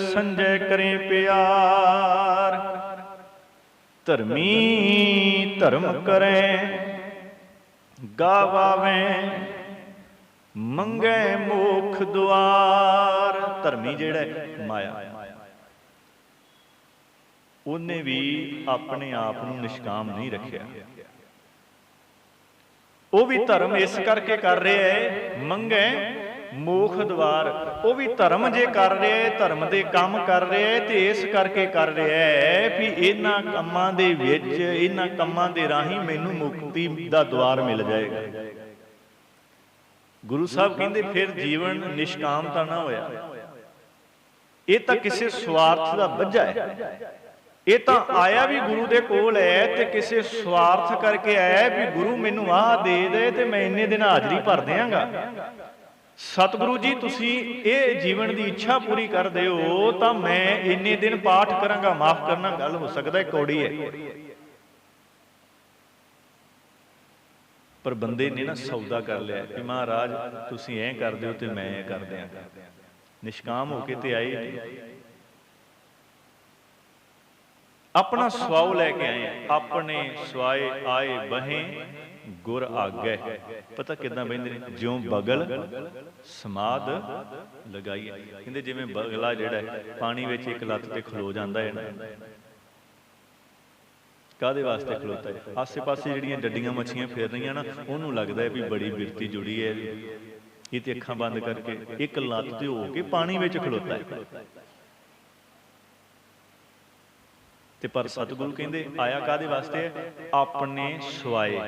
ਸੰਜੈ ਕਰੇ ਪਿਆਰ। ਧਰਮੀ ਧਰਮ ਕਰੇ, ਗਾਵਾਵੇਂ, ਮੰਗੇ ਮੋਖ ਦੁਆਰ। ਧਰਮੀ ਜਿਹੜਾ ਮਾਇਆ। ਉਹਨੇ ਵੀ ਆਪਣੇ ਆਪ ਨੂੰ ਨਿਸ਼ਕਾਮ ਨਹੀਂ ਰੱਖਿਆ। ਉਹ ਵੀ ਧਰਮ ਇਸ ਕਰਕੇ ਕਰ ਰਿਹਾ ਹੈ ਮੰਗੇ ਮੋਖ ਦਵਾਰ। ਉਹ ਵੀ ਧਰਮ ਜੇ ਕਰ ਰਿਹਾ ਹੈ ਧਰਮ ਦੇ ਕੰਮ ਕਰ ਰਿਹਾ ਹੈ ਤੇ ਇਸ ਕਰਕੇ ਕਰ ਰਿਹਾ ਹੈ ਵੀ ਇਹਨਾਂ ਕੰਮਾਂ ਦੇ ਵਿੱਚ ਇਹਨਾਂ ਕੰਮਾਂ ਦੇ ਰਾਹੀਂ ਮੈਨੂੰ ਮੁਕਤੀ ਦਾ ਦਵਾਰ ਮਿਲ ਜਾਏਗਾ। ਗੁਰੂ ਸਾਹਿਬ ਕਹਿੰਦੇ ਫਿਰ ਜੀਵਨ ਨਿਸ਼ਕਾਮ ਤਾਂ ਨਾ ਹੋਇਆ। ਇਹ ਤਾਂ ਕਿਸੇ ਸਵਾਰਥ ਦਾ ਵੱਜਾ ਹੈ। ਇਹ ਤਾਂ ਆਇਆ ਵੀ ਗੁਰੂ ਦੇ ਕੋਲ ਹੈ ਤੇ ਕਿਸੇ ਸਵਾਰਥ ਕਰਕੇ ਆਇਆ ਵੀ ਗੁਰੂ ਮੈਨੂੰ ਆਹ ਦੇ ਦੇ ਤੇ ਮੈਂ ਇੰਨੇ ਦਿਨ ਹਾਜ਼ਰੀ ਭਰ ਦਿਆਂਗਾ। ਸਤਿਗੁਰੂ ਜੀ, ਤੁਸੀਂ ਇਹ ਜੀਵਨ ਦੀ ਇੱਛਾ ਪੂਰੀ ਕਰ ਦਿਓ ਤਾਂ ਮੈਂ ਇੰਨੇ ਦਿਨ ਪਾਠ ਕਰਾਂਗਾ, ਮਾਫ ਕਰਨਾ ਗੱਲ ਹੋ ਸਕਦਾ ਹੈ ਕੌੜੀ ਹੈ। ਪਰ ਬੰਦੇ ਨੇ ਨਾ ਸੌਦਾ ਕਰ ਲਿਆ ਕਿ ਮਹਾਰਾਜ, ਤੁਸੀਂ ਐਂ ਕਰ ਦਿਓ ਤੇ ਮੈਂ ਐਂ ਕਰ ਦਿਆਂਗਾ। ਨਿਸ਼ਕਾਮ ਹੋ ਕੇ ਤੇ ਆਏ। ਆਪਣਾ ਸਵਾਉ ਲੈ ਕੇ ਆਏ। ਆਪਣੇ ਸਵਾਏ ਆਏ ਬਹੇ ਗੁਰ ਆਗੇ। ਪਤਾ ਕਿਦਾਂ ਬੈਂਦੇ ਨੇ? ਜਿਉਂ ਬਗਲ ਸਮਾਦ ਲਗਾਈ ਹੈ ਕਹਿੰਦੇ ਜਿਵੇਂ ਬਗਲਾ ਜਿਹੜਾ ਹੈ ਪਾਣੀ ਵਿੱਚ ਇੱਕ ਲੱਤ ਤੇ ਖਲੋ ਜਾਂਦਾ ਹੈ ਨਾ। ਕਾਦੇ ਵਾਸਤੇ ਖਲੋਤਾ ਹੈ? ਆਸੇ-ਪਾਸੇ ਜਿਹੜੀਆਂ ਡੱਡੀਆਂ ਮੱਛੀਆਂ ਫੇਰ ਰਹੀਆਂ ਨਾ ਉਹਨੂੰ ਲੱਗਦਾ ਹੈ ਵੀ ਬੜੀ ਬਿਰਤੀ ਜੁੜੀ ਹੈ। ਇਹ ਤੇ ਅੱਖਾਂ ਬੰਦ ਕਰਕੇ ਇੱਕ ਲੱਤ ਤੇ ਹੋ ਕੇ ਪਾਣੀ ਵਿੱਚ ਖਲੋਤਾ ਹੈ। ਤੇ ਪਰ ਸਤਿਗੁਰੂ ਕਹਿੰਦੇ, ਆਇਆ ਕਾਦੇ ਵਾਸਤੇ? ਆਪਣੇ ਸਵਾਏ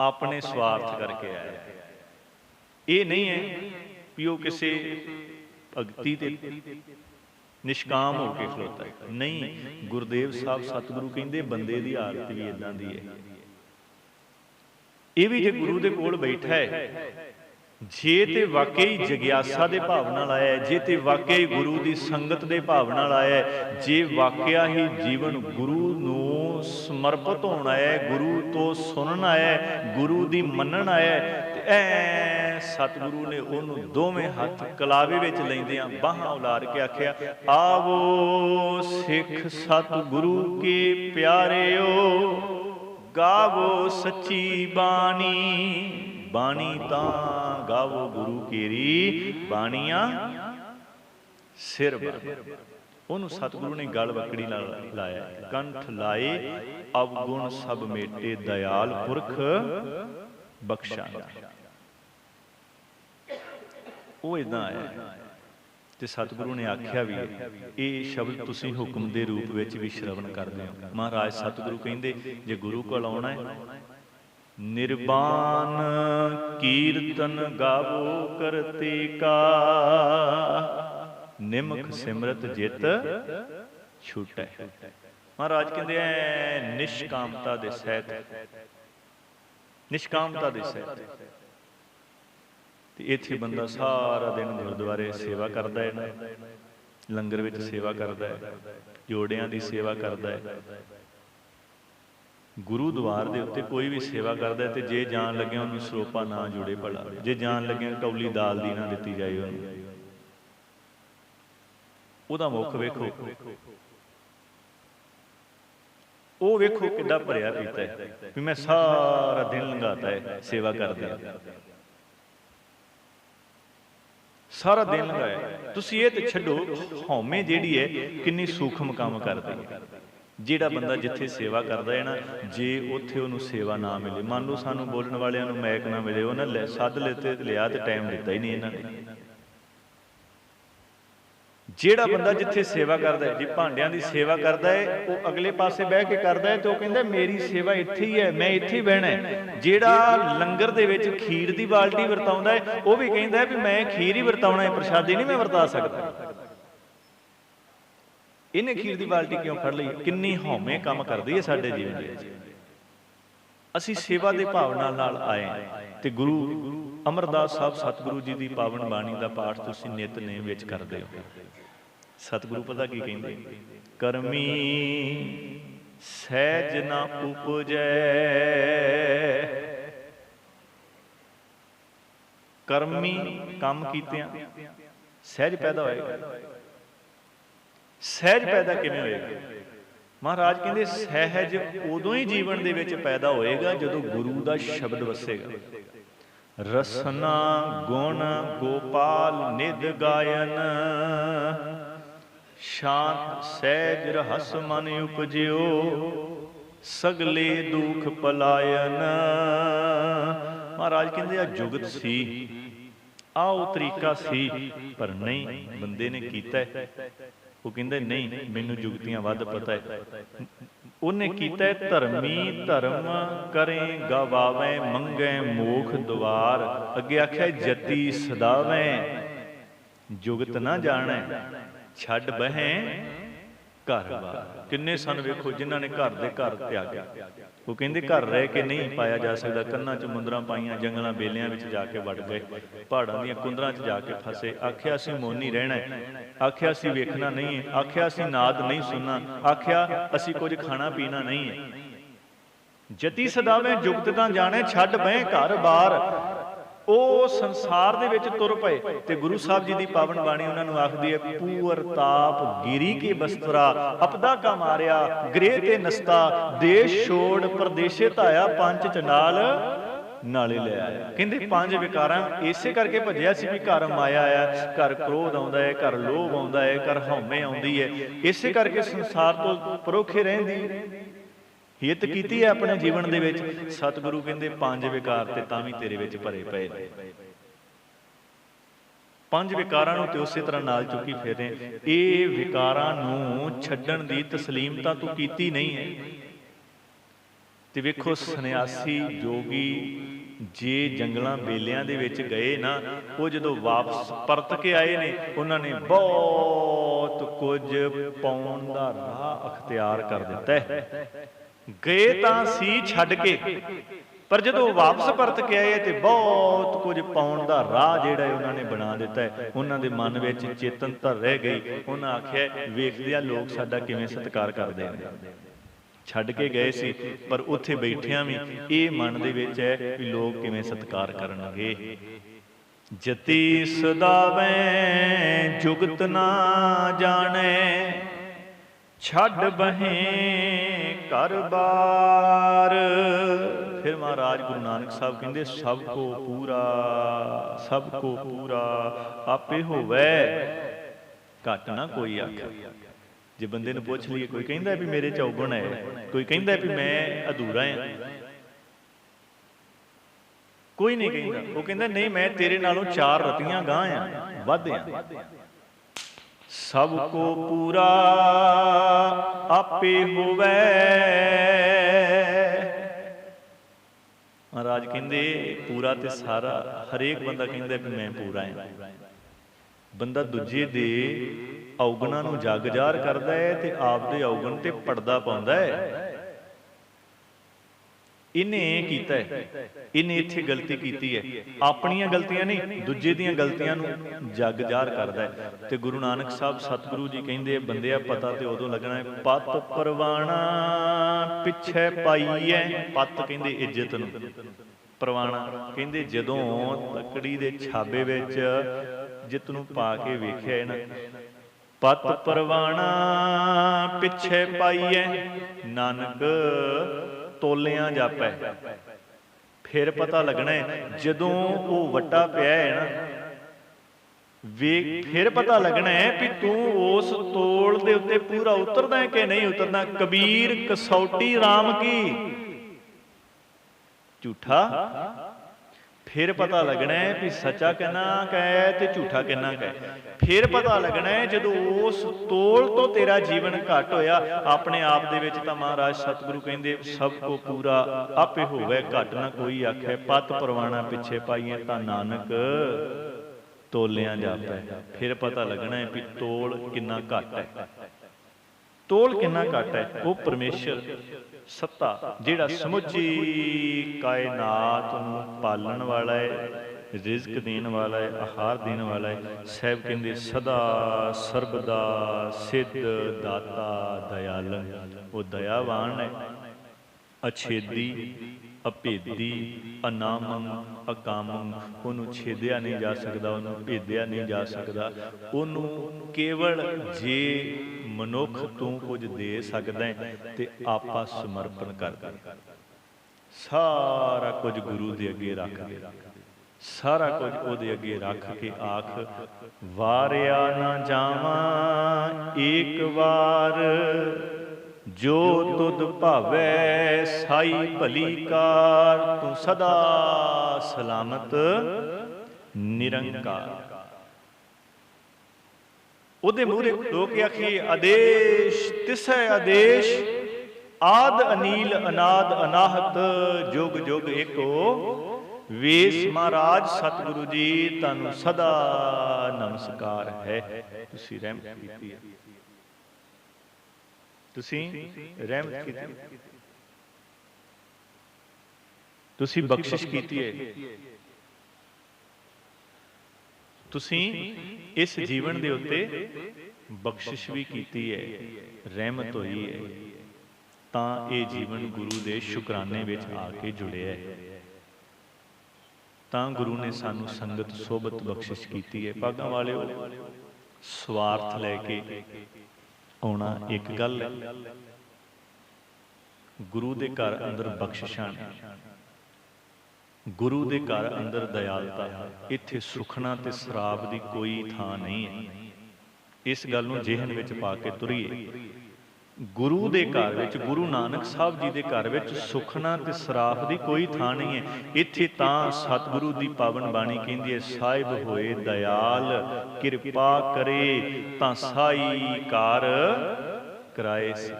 ਆਪਣੇ ਸਵਾਰਥ ਕਰਕੇ ਆਇਆ। ਇਹ ਨਹੀਂ ਹੈ ਵੀ ਉਹ ਕਿਸੇ ਭਗਤੀ ਤੇ ਨਿਸ਼ਕਾਮ ਹੋ ਕੇ ਖਲੋਤਾ ਹੈ। ਨਹੀਂ, ਗੁਰਦੇਵ ਸਾਹਿਬ ਸਤਿਗੁਰੂ ਕਹਿੰਦੇ, ਬੰਦੇ ਦੀ ਹਾਲਤ ਵੀ ਇਦਾਂ ਦੀ ਹੈ। ਇਹ ਵੀ ਜੇ ਗੁਰੂ ਦੇ ਕੋਲ ਬੈਠਾ ਹੈ ਜੇ ਤੇ ਵਾਕਈ ਜਗਿਆਸਾ ਦੇ ਭਾਵ ਨਾਲ ਆਇਆ ਹੈ, ਜੇ ਤੇ ਵਾਕਈ ਗੁਰੂ ਦੀ ਸੰਗਤ ਦੇ ਭਾਵ ਨਾਲ ਆਇਆ ਜੇ ਵਾਕਿਆ ਹੀ ਜੀਵਨ ਗੁਰੂ ਨੂੰ ਸਮਰਪਿਤ ਹੋਣਾ ਹੈ, ਗੁਰੂ ਤੋਂ ਸੁਣਨ ਆਇਆ ਹੈ, ਗੁਰੂ ਦੀ ਮੰਨਣ ਆਇਆ ਹੈ, ਤੇ ਐ ਸਤਿਗੁਰੂ ਨੇ ਉਹਨੂੰ ਦੋਵੇਂ ਹੱਥ ਕਲਾਵੇ ਵਿੱਚ ਲੈਂਦਿਆਂ ਬਾਹਾਂ ਉਲਾਰ ਕੇ ਆਖਿਆ, ਆਵੋ ਸਿੱਖ ਸਤਿਗੁਰੂ ਕੇ ਪਿਆਰਿਓ, ਗਾਵੋ ਸੱਚੀ ਬਾਣੀ। ਬਾਣੀ ਤਾਂ ਗਾਵੋ ਗੁਰੂ ਕੇਰੀ, ਬਾਣੀਆਂ ਸਿਰ ਬਰ ਉਹਨੂੰ ਸਤਿਗੁਰੂ ਨੇ ਗਲ ਵਕੜੀ ਨਾਲ ਲਾਇਆ, ਕੰਠ ਲਾਏ, ਅਵਗੁਣ ਸਭ ਮੇਟੇ, ਦਇਆਲ ਪੁਰਖ ਬਖਸ਼ਾ ਉਹ ਇਦਾਂ ਆਇਆ ਤੇ ਸਤਿਗੁਰੂ ਨੇ ਆਖਿਆ ਵੀ, ਇਹ ਸ਼ਬਦ ਤੁਸੀਂ ਹੁਕਮ ਦੇ ਰੂਪ ਵਿੱਚ ਵੀ ਸ਼ਰਵਣ ਕਰਦੇ ਹੋ। ਮਹਾਰਾਜ ਸਤਿਗੁਰੂ ਕਹਿੰਦੇ, ਜੇ ਗੁਰੂ ਕੋਲ ਆਉਣਾ ਹੈ ਨਿਰਵਾਨ ਕੀਰਤਨ ਗਾਵੋ ਕਰਤੇ ਕਾ। ਨਿਮਖ ਸਿਮਰਤ ਜਿਤ ਛੂਟੈ। ਮਹਾਰਾਜ ਕਹਿੰਦੇ ਐ, ਨਿਸ਼ਕਾਮਤਾ ਦੇ ਸਹਿਤ। ਨਿਸ਼ਕਾਮਤਾ ਦੇ ਸਹਿਤ। ਤੇ ਇੱਥੇ ਬੰਦਾ ਸਾਰਾ ਦਿਨ ਗੁਰਦੁਆਰੇ ਸੇਵਾ ਕਰਦਾ ਹੈ ਲੰਗਰ ਵਿੱਚ ਸੇਵਾ ਕਰਦਾ ਹੈ। ਜੋੜਿਆਂ ਦੀ ਸੇਵਾ ਕਰਦਾ ਹੈ। ਗੁਰੂ ਦੁਆਰ ਦੇ ਉੱਤੇ ਕੋਈ ਵੀ ਸੇਵਾ ਕਰਦਾ ਤੇ ਜੇ ਜਾਣ ਲੱਗਿਆ ਉਹਨੂੰ ਸਰੋਪਾ ਨਾ ਜੁੜੇ ਭਲਾ। ਜੇ ਜਾਣ ਲੱਗਿਆ ਕੌਲੀ ਦਾਲ ਦੀ ਨਾ ਦਿੱਤੀ ਜਾਏ ਉਹਨੂੰ। ਉਹਦਾ ਮੁਖ ਵੇਖੋ। ਉਹ ਵੇਖੋ ਕਿੱਡਾ ਭਰਿਆ ਪੀਤਾ ਹੈ। ਵੀ ਮੈਂ ਸਾਰਾ ਦਿਨ ਲੰਘਾਤਾ ਹੈ ਸੇਵਾ ਕਰਦਾ ਸਾਰਾ ਦਿਨ ਲੰਘਾਇਆ ਤੁਸੀਂ ਇਹ ਤੇ ਛੱਡੋ, ਹਉਮੈ ਜਿਹੜੀ ਹੈ ਕਿੰਨੀ ਸੂਖਮ ਕੰਮ ਕਰਦੀ ਹੈ। ਜਿਹੜਾ ਬੰਦਾ ਜਿੱਥੇ ਸੇਵਾ ਕਰਦਾ ਹੈ ਨਾ ਜੇ ਉੱਥੇ ਉਹਨੂੰ ਸੇਵਾ ਨਾ ਮਿਲੇ। ਮੰਨ ਲਓ ਸਾਨੂੰ ਬੋਲਣ ਵਾਲਿਆਂ ਨੂੰ ਮੈਕ ਨਾ ਮਿਲੇ ਉਹਨਾਂ ਲੈ ਸੱਦ ਲੈਤੇ ਲਿਆ ਤੇ ਟਾਈਮ ਦਿੱਤਾ ਹੀ ਨਹੀਂ ਇਹਨਾਂ ਨੇ। ਜਿਹੜਾ ਬੰਦਾ ਜਿੱਥੇ ਸੇਵਾ ਕਰਦਾ ਹੈ ਜੇ ਭਾਂਡਿਆਂ ਦੀ ਸੇਵਾ ਕਰਦਾ ਹੈ ਉਹ ਅਗਲੇ ਪਾਸੇ ਬਹਿ ਕੇ ਕਰਦਾ ਹੈ ਤੇ ਉਹ ਕਹਿੰਦਾ ਮੇਰੀ ਸੇਵਾ ਇੱਥੇ ਹੀ ਹੈ ਮੈਂ ਇੱਥੇ ਹੀ। ਬਹਿਣਾ ਹੈ। ਜਿਹੜਾ ਲੰਗਰ ਦੇ ਵਿੱਚ ਖੀਰ ਦੀ ਬਾਲਟੀ ਵਰਤਾਉਂਦਾ ਹੈ ਉਹ ਵੀ ਕਹਿੰਦਾ ਹੈ ਵੀ ਮੈਂ ਖੀਰ ਹੀ ਵਰਤਾਉਣਾ ਹੈ ਪ੍ਰਸ਼ਾਦੀ ਨਹੀਂ ਮੈਂ ਵਰਤਾ ਸਕਦਾ। ਇਹਨੇ ਖੀਰ ਦੀ ਬਾਲਟੀ ਕਿਉਂ ਫੜ ਲਈ? ਕਿੰਨੀ ਹਉਮੈ ਕੰਮ ਕਰਦੀ ਹੈ ਸਾਡੇ ਜੀਵਨ ਵਿੱਚ। ਅਸੀਂ ਸੇਵਾ ਦੇ ਭਾਵਨਾ ਨਾਲ ਆਏ ਤੇ ਗੁਰੂ ਅਮਰਦਾਸ ਸਾਹਿਬ ਸਤਿਗੁਰੂ ਜੀ ਦੀ ਪਾਵਨ ਬਾਣੀ ਦਾ ਪਾਠ ਤੁਸੀਂ ਨਿਤਨੇਮ ਵਿੱਚ ਕਰਦੇ ਹੋ। ਸਤਿਗੁਰੂ ਪਤਾ ਕੀ ਕਹਿੰਦੇ? ਕਰਮੀ ਸਹਿਜ ਨਾ ਉਪਜੈ। ਕਰਮੀ ਕੰਮ ਕੀਤਿਆਂ, ਸਹਿਜ ਪੈਦਾ ਹੋਏਗਾ। ਸਹਿਜ ਪੈਦਾ ਕਿਵੇਂ ਹੋਏਗਾ? ਮਹਾਰਾਜ ਕਹਿੰਦੇ ਸਹਿਜ ਉਦੋਂ ਹੀ ਜੀਵਨ ਦੇ ਵਿੱਚ ਪੈਦਾ ਹੋਏਗਾ ਜਦੋਂ ਗੁਰੂ ਦਾ ਸ਼ਬਦ ਵਸੇਗਾ। ਰਸਨਾ ਗੁਣ ਗੋਪਾਲ ਨਿਦ ਗਾਇਨ, ਸ਼ਾਂਤ ਸਹਿਜ ਰਹਸ ਮਨ ਉਪਜਿਓ, ਸਗਲੇ ਦੁਖ ਪਲਾਇਨ। ਮਹਾਰਾਜ ਕਹਿੰਦੇ ਆ ਜੁਗਤ ਸੀ ਆ ਉਹ ਤਰੀਕਾ ਸੀ, ਪਰ ਨਹੀਂ, ਬੰਦੇ ਨੇ ਕੀਤਾ ਉਹ ਕਹਿੰਦਾ ਨਹੀਂ ਮੈਨੂੰ ਜੁਗਤੀਆਂ ਵੱਧ ਪਤਾ ਹੈ। ਉਹਨੇ ਕੀਤਾ ਧਰਮੀ ਧਰਮ ਕਰੇ ਗਵਾਵੇਂ ਮੰਗੇ ਮੋਖ ਦਵਾਰ। ਅੱਗੇ ਆਖਿਆ ਜਤੀ ਸਦਾਵੇਂ। ਜੁਗਤ ਨਾ ਜਾਣੈ ਛੱਡ ਬਹਿ ਘਰ ਬਾਰ ਕਿੰਨੇ ਸਨ ਵੇਖੋ ਜਿਨ੍ਹਾਂ ਨੇ ਘਰ ਦੇ ਘਰ ਤਿਆਗਿਆ। ਉਹ ਕਹਿੰਦੇ ਘਰ ਰਹਿ ਕੇ ਨਹੀਂ ਪਾਇਆ ਜਾ ਸਕਦਾ। ਕੰਨਾਂ 'ਚ ਮੁੰਦਰਾਂ ਪਾਈਆਂ, ਜੰਗਲਾਂ ਬੇਲਿਆਂ ਵਿੱਚ ਜਾ ਕੇ ਵੜ ਗਏ। ਪਹਾੜਾਂ ਦੀਆਂ ਕੁੰਦਰਾਂ 'ਚ ਜਾ ਕੇ ਫਸੇ। ਆਖਿਆ, ਅਸੀਂ ਮੋਨੀ ਰਹਿਣਾ ਆਖਿਆ, ਅਸੀਂ ਵੇਖਣਾ ਨਹੀਂ ਹੈ। ਆਖਿਆ, ਅਸੀਂ ਨਾਦ ਨਹੀਂ ਸੁਣਨਾ। ਆਖਿਆ, ਅਸੀਂ ਕੁਝ ਖਾਣਾ ਪੀਣਾ ਨਹੀਂ ਹੈ। ਜਤੀ ਸਦਾਵੇਂ ਜੁਗਤ ਤਾਂ ਜਾਣੇ, ਛੱਡ ਬਹਿ ਘਰ ਬਾਰ। ਉਹ ਸੰਸਾਰ ਦੇ ਵਿੱਚ ਤੁਰ ਪਏ ਤੇ ਗੁਰੂ ਸਾਹਿਬ ਜੀ ਦੀ ਪਾਵਨ ਬਾਣੀ ਉਹਨਾਂ ਨੂੰ ਆਖਦੀ ਹੈ, ਪੂਰ ਤਾਪ ਗਿਰੀ ਕੀ ਬਸਤਰਾ, ਅਪਦਾ ਕਾ ਮਾਰਿਆ, ਗ੍ਰਹਿ ਤੇ ਨਸਤਾ, ਦੇਸ਼ ਛੋੜ ਪਰਦੇਸ਼ੇ ਧਾਇਆ, ਪੰਜ ਚ ਨਾਲੇ ਲੈ ਆਇਆ। ਕਹਿੰਦੇ ਪੰਜ ਵਿਕਾਰਾਂ ਇਸੇ ਕਰਕੇ ਭੱਜਿਆ ਸੀ ਵੀ ਘਰ ਮਾਇਆ ਆ, ਘਰ ਕ੍ਰੋਧ ਆਉਂਦਾ ਹੈ, ਘਰ ਲੋਭ ਆਉਂਦਾ ਹੈ, ਘਰ ਹਉਮੈ ਆਉਂਦੀ ਹੈ। ਇਸੇ ਕਰਕੇ ਸੰਸਾਰ ਤੋਂ ਪਰੋਖੇ ਰਹਿੰਦੀ ਹਿੱਤ ਕੀਤੀ ਹੈ ਆਪਣੇ ਜੀਵਨ ਦੇ ਵਿੱਚ। ਸਤਿਗੁਰੂ ਕਹਿੰਦੇ ਪੰਜ ਵਿਕਾਰ ਤੇ ਤਾਂ ਵੀ ਤੇਰੇ ਵਿੱਚ ਭਰੇ ਪਏ ਨੇ। ਪੰਜ ਵਿਕਾਰਾਂ ਨੂੰ ਤੇ ਉਸੇ ਤਰ੍ਹਾਂ ਨਾਲ ਚੁੱਕੀ ਫਿਰੇ ਇਹ ਵਿਕਾਰਾਂ ਨੂੰ ਛੱਡਣ ਦੀ ਤਸਲੀਮ ਤਾਂ ਤੂੰ ਕੀਤੀ ਨਹੀਂ ਹੈ। ਤੇ ਵੇਖੋ ਸੰਨਿਆਸੀ ਜੋਗੀ ਜੇ ਜੰਗਲਾਂ ਬੇਲਿਆਂ ਦੇ ਵਿੱਚ ਗਏ ਨਾ ਉਹ ਜਦੋਂ ਵਾਪਸ ਪਰਤ ਕੇ ਆਏ ਨੇ ਉਹਨਾਂ ਨੇ ਬਹੁਤ ਕੁਝ ਪਾਉਣ ਦਾ ਰਾਹ ਅਖਤਿਆਰ ਕਰ ਦਿੱਤਾ ਹੈ। ਗਏ ਤਾਂ ਸੀ ਛੱਡ ਕੇ। ਪਰ ਜਦੋਂ ਵਾਪਸ ਪਰਤ ਕੇ ਆਏ ਤੇ ਬਹੁਤ ਕੁਝ ਪਾਉਣ ਦਾ ਰਾਹ ਜਿਹੜਾ ਉਹਨਾਂ ਨੇ ਬਣਾ ਦਿੱਤਾ ਹੈ। ਉਹਨਾਂ ਦੇ ਮਨ ਵਿੱਚ ਚੇਤਨ ਧਰ ਰਹਿ ਗਈ। ਉਹਨਾਂ ਆਖਿਆ, ਵੇਖਦੇ ਆ ਲੋਕ ਸਾਡਾ ਕਿਵੇਂ ਸਤਿਕਾਰ ਕਰਦੇ ਨੇ ਛੱਡ ਕੇ ਗਏ ਸੀ, ਪਰ ਉੱਥੇ ਬੈਠਿਆਂ ਵੀ ਇਹ ਮਨ ਦੇ ਵਿੱਚ ਹੈ ਕਿ ਲੋਕ ਕਿਵੇਂ ਸਤਿਕਾਰ ਕਰਨਗੇ। ਜਤੀ ਸਦਾ ਸਦਾਵੇਂ ਜੁਗਤ ਨਾ ਜਾਣੇ, ਛੱਡ ਬਹੇ ਘਰ ਬਾਰ ਫਿਰ ਮਹਾਰਾਜ ਗੁਰੂ ਨਾਨਕ ਸਾਹਿਬ ਕਹਿੰਦੇ, ਸਭ ਕੋ ਪੂਰਾ, ਸਭ ਕੋ ਪੂਰਾ, ਆਪੇ ਹੋਵੇ। ਘਟ ਨਾ ਕੋਈ ਆਖੇ। ਜੇ ਬੰਦੇ ਨੂੰ ਪੁੱਛ ਲਈਏ, ਕੋਈ ਕਹਿੰਦਾ ਵੀ ਮੇਰੇ ਚੌਗਣ ਹੈ, ਕੋਈ ਕਹਿੰਦਾ ਵੀ ਮੈਂ ਅਧੂਰਾ ਹਾਂ। ਕੋਈ ਨਹੀਂ ਕਹਿੰਦਾ। ਉਹ ਕਹਿੰਦਾ, ਨਹੀਂ, ਮੈਂ ਤੇਰੇ ਨਾਲੋਂ ਚਾਰ ਰਤੀਆਂ ਗਾਂ ਆ ਵੱਧ ਆ ਸਭ ਕੋ ਪੂਰਾ ਆਪੇ ਹੋਵੇ। ਮਹਾਰਾਜ ਕਹਿੰਦੇ, ਪੂਰਾ ਤੇ ਸਾਰਾ, ਹਰੇਕ ਬੰਦਾ ਕਹਿੰਦਾ ਵੀ ਮੈਂ ਪੂਰਾ ਹਾਂ। ਬੰਦਾ ਦੂਜੇ ਦੇ ਔਗਣਾਂ ਨੂੰ ਜਗ ਜ਼ਾਹਰ ਕਰਦਾ ਹੈ ਤੇ ਆਪ ਦੇ ਔਗਣ ਤੇ ਪਰਦਾ ਪਾਉਂਦਾ ਹੈ। ਇਹਨੇ ਇਹ ਕੀਤਾ ਹੈ। ਇਹਨੇ ਇੱਥੇ ਗਲਤੀ ਕੀਤੀ ਹੈ। ਆਪਣੀਆਂ ਗਲਤੀਆਂ ਨਹੀਂ, ਦੂਜੇ ਦੀਆਂ ਗਲਤੀਆਂ ਨੂੰ ਜੱਗ ਜ਼ਾਹਰ ਕਰਦਾ ਹੈ। ਤੇ ਗੁਰੂ ਨਾਨਕ ਸਾਹਿਬ ਸਤਿਗੁਰੂ ਜੀ ਕਹਿੰਦੇ ਬੰਦਿਆ ਪਤਾ ਤੇ ਉਦੋਂ ਲੱਗਣਾ ਹੈ, ਪਤ ਪਰਵਾਣਾ ਪਿੱਛੇ ਪਾਈਐ, ਪਤ ਕਹਿੰਦੇ ਇੱਜ਼ਤ ਨੂੰ। ਪਰਵਾਣਾ ਕਹਿੰਦੇ ਜਦੋਂ ਤਕੜੀ ਦੇ ਛਾਬੇ ਵਿੱਚ ਜਿੱਤ ਨੂੰ ਪਾ ਕੇ ਵੇਖਿਆ ਹੈ ਨਾ, ਪਤ ਪਰਵਾਣਾ ਪਿੱਛੇ ਪਾਈਐ, ਨਾਨਕ ਤੋਲਿਆਂ ਜਾਪੈ ਫਿਰ ਪਤਾ ਲੱਗਣਾ ਹੈ, ਜਦੋਂ ਉਹ ਵੱਟਾ ਪਿਆ ਹੈ ਨਾ, ਵੇ ਫਿਰ ਪਤਾ ਲੱਗਣਾ ਹੈ ਵੀ ਤੂੰ ਉਸ ਤੋਲ ਦੇ ਉੱਤੇ ਪੂਰਾ ਉਤਰਦਾ ਹੈ ਕਿ ਨਹੀਂ ਉਤਰਦਾ। ਕਬੀਰ, ਕਸੌਟੀ RAM ਕੀ? ਝੂਠਾ? ਫਿਰ ਪਤਾ ਲੱਗਣਾ ਹੈ ਵੀ ਸੱਚਾ ਕਿੰਨਾ ਕਹੇ ਤੇ ਝੂਠਾ ਕਿੰਨਾ ਕਹੇ ਫਿਰ ਪਤਾ ਲੱਗਣਾ ਹੈ ਜਦੋਂ ਉਸ ਤੋਲ ਤੋਂ ਤੇਰਾ ਜੀਵਨ ਘਟ ਹੋਇਆ, ਆਪਣੇ ਆਪ ਦੇ ਵਿੱਚ ਤਾਂ ਮਹਾਰਾਜ ਸਤਿਗੁਰੂ ਕਹਿੰਦੇ, ਸਭ ਕੋ ਪੂਰਾ ਆਪੇ ਹੋਵੇ, ਘਟ ਨਾ ਕੋਈ ਆਖੇ, ਪਤ ਪਰਵਾਣਾ ਪਿੱਛੇ ਪਾਈਏ ਤਾਂ ਨਾਨਕ ਤੋਲਿਆਂ ਜਾਪੈ। ਫਿਰ ਪਤਾ ਲੱਗਣਾ ਹੈ ਵੀ ਤੋਲ ਕਿੰਨਾ ਘਟ ਹੈ। ਤੋਲ ਕਿੰਨਾ ਘਟ ਹੈ, ਉਹ ਪਰਮੇਸ਼ਰ ਸੱਤਾ, ਜਿਹੜਾ ਸਮੁੱਚੀ ਕਾਇਨਾਤ ਨੂੰ ਪਾਲਣ ਵਾਲਾ ਹੈ, ਰਿਜ਼ਕ ਦੇਣ ਵਾਲਾ ਹੈ, ਆਹਾਰ ਦੇਣ ਵਾਲਾ ਹੈ, ਸਹਿਬ ਕਹਿੰਦੇ ਸਦਾ ਸਰਬਦਾ ਸਿੱਧ ਦਾਤਾ ਦਇਆਲ, ਉਹ ਦਇਆਵਾਨ ਹੈ, ਅਛੇਦੀ ਅਭੇਦੀ ਅਨਾਮੰ, ਅਕਾਮੰ, ਉਹਨੂੰ ਛੇਦਿਆ ਨਹੀਂ ਜਾ ਸਕਦਾ, ਉਹਨੂੰ ਭੇਦਿਆ ਨਹੀਂ ਜਾ ਸਕਦਾ। ਉਹਨੂੰ ਕੇਵਲ ਜੇ ਮਨੁੱਖ ਤੂੰ ਕੁਝ ਦੇ ਸਕਦਾ ਹੈ ਤੇ ਆਪਾ ਸਮਰਪਣ ਕਰ ਦੇ। ਸਾਰਾ ਕੁਝ ਗੁਰੂ ਦੇ ਅੱਗੇ ਰੱਖ ਦੇ। ਸਾਰਾ ਕੁਝ ਉਹਦੇ ਅੱਗੇ ਰੱਖ ਕੇ ਆਖ, ਵਾਰਿਆ ਨਾ ਜਾਵਾਂ, ਇੱਕ ਵਾਰ ਜੋ ਤੁਧ ਭਾਵੈ ਸਾਈ ਭਲੀ ਕਾਰ ਤੂੰ ਸਦਾ ਸਲਾਮਤ, ਨਿਰੰਕਾਰ। ਉਹਦੇ ਮੂਹਰੇ ਲੋਕ ਆਖੀ ਆਦੇਸ਼, ਤਿਸੈ ਆਦੇਸ਼, ਆਦ ਅਨੀਲ ਅਨਾਦ ਅਨਾਹਤ, ਜੁਗ ਜੁਗ ਏਕੋ, ਵੇਸ ਮਹਾਰਾਜ ਸਤਿਗੁਰੂ ਜੀ, ਤੁਹਾਨੂੰ ਸਦਾ ਨਮਸਕਾਰ ਹੈ। ਤੁਸੀਂ ਰਹਿਮਤ ਕੀਤੀ ਹੈ। ਤੁਸੀਂ ਰਹਿਮਤ ਕੀਤੀ। ਤੁਸੀਂ ਬਖਸ਼ਿਸ਼ ਕੀਤੀ ਹੈ। ਤੁਸੀਂ ਇਸ ਜੀਵਨ ਦੇ ਉੱਤੇ ਬਖਸ਼ਿਸ਼ ਵੀ ਕੀਤੀ ਹੈ। ਰਹਿਮਤ ਹੋਈ ਹੈ। ਤਾਂ ਇਹ ਜੀਵਨ ਗੁਰੂ ਦੇ ਸ਼ੁਕਰਾਨੇ ਵਿੱਚ ਆ ਕੇ ਜੁੜਿਆ ਹੈ। ਤਾਂ ਗੁਰੂ ਨੇ ਸਾਨੂੰ ਸੰਗਤ ਸੋਬਤ ਬਖਸ਼ਿਸ਼ ਕੀਤੀ ਹੈ। ਭਾਗਾਂ ਵਾਲਿਓ ਸਵਾਰਥ ਲੈ ਕੇ ਆਉਣਾ ਇੱਕ ਗੱਲ ਹੈ। ਗੁਰੂ ਦੇ ਘਰ ਅੰਦਰ ਬਖਸ਼ਿਸ਼ਾਂ ਨੇ। ਗੁਰੂ ਦੇ ਘਰ ਅੰਦਰ ਦਇਆਲਤਾ। ਹੈ ਇੱਥੇ ਸੁਖਣਾ ਤੇ ਸ਼ਰਾਬ ਦੀ ਕੋਈ ਥਾਂ ਨਹੀਂ ਹੈ। ਇਸ ਗੱਲ ਨੂੰ ਜਿਹਨ ਵਿੱਚ ਪਾ ਕੇ ਤੁਰੀਏ। ਗੁਰੂ ਦੇ ਘਰ ਵਿੱਚ ਗੁਰੂ ਨਾਨਕ ਸਾਹਿਬ ਜੀ ਦੇ ਘਰ ਵਿੱਚ ਸੁਖਣਾ ਤੇ ਸਰਾਫ ਦੀ ਕੋਈ ਥਾਂ ਨਹੀਂ ਹੈ। ਇੱਥੇ ਤਾਂ ਸਤਿਗੁਰੂ ਦੀ ਪਾਵਨ ਬਾਣੀ ਕਹਿੰਦੀ ਹੈ ਸਾਹਿਬ ਹੋਏ ਦਇਆਲ ਕਿਰਪਾ ਕਰੇ ਤਾਂ ਸਾਈ ਕਾਰ ਕਰਾਏ ਸੀ।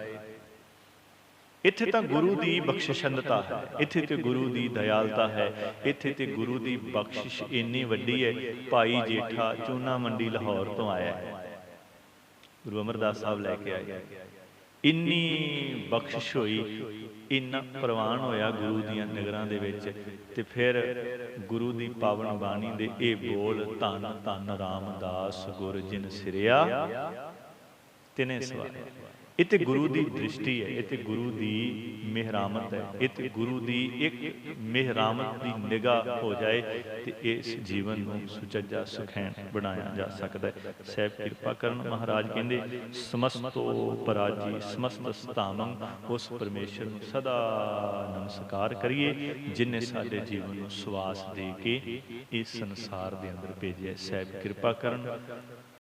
ਇੱਥੇ ਤਾਂ ਗੁਰੂ ਦੀ ਬਖਸ਼ਿਸ਼ੰਦਤਾ ਹੈ। ਇੱਥੇ ਤੇ ਗੁਰੂ ਦੀ ਦਇਆਲਤਾ ਹੈ। ਇੱਥੇ ਤੇ ਗੁਰੂ ਦੀ ਬਖਸ਼ਿਸ਼ ਇੰਨੀ ਵੱਡੀ ਹੈ। ਭਾਈ ਜੇਠਾ ਚੂਨਾ ਮੰਡੀ ਲਾਹੌਰ ਤੋਂ ਆਇਆ ਹੈ। ਗੁਰੂ ਅਮਰਦਾਸ ਸਾਹਿਬ ਲੈ ਕੇ ਆਏ। ਇੰਨੀ ਬਖਸ਼ਿਸ਼ ਹੋਈ, ਇੰਨਾ ਪ੍ਰਵਾਨ ਹੋਇਆ ਗੁਰੂ ਦੀਆਂ ਨਗਰਾਂ ਦੇ ਵਿੱਚ ਤੇ ਫਿਰ ਗੁਰੂ ਦੀ ਪਾਵਨ ਬਾਣੀ ਦੇ ਇਹ ਬੋਲ, ਧੰਨ ਧੰਨ ਰਾਮਦਾਸ ਗੁਰ ਜਿਨ ਸਿਰਿਆ, ਤਿਨੇ ਸਵਾਰਿਆ ਇਹ ਤੇ ਗੁਰੂ ਦੀ ਦ੍ਰਿਸ਼ਟੀ ਹੈ ਇਹ ਤੇ ਗੁਰੂ ਦੀ ਮਿਹਰਾਮਤ ਹੈ ਇਹ ਤੇ ਗੁਰੂ ਦੀ ਇੱਕ ਮਿਹਰਾਮਤ ਦੀ ਨਿਗਾਹ ਹੋ ਜਾਏ ਤੇ ਇਸ ਜੀਵਨ ਨੂੰ ਸੁਚੱਜਾ ਸੁਖੈਨ ਬਣਾਇਆ ਜਾ ਸਕਦਾ ਹੈ। ਸਹਿਬ ਕਿਰਪਾ ਕਰਨ, ਮਹਾਰਾਜ ਕਹਿੰਦੇ, ਸਮਸਤੋ ਪਰਾਜੀ ਸਮਸਤ ਸਤਾਮੰ ਉਸ ਪਰਮੇਸ਼ਰ ਨੂੰ ਸਦਾ ਨਮਸਕਾਰ ਕਰੀਏ, ਜਿਨੇ ਸਾਡੇ ਜੀਵਨ ਨੂੰ ਸਵਾਸ ਦੇ ਕੇ ਇਸ ਸੰਸਾਰ ਦੇ ਅੰਦਰ ਭੇਜਿਆ ਸਹਿਬ ਕਿਰਪਾ ਕਰਨ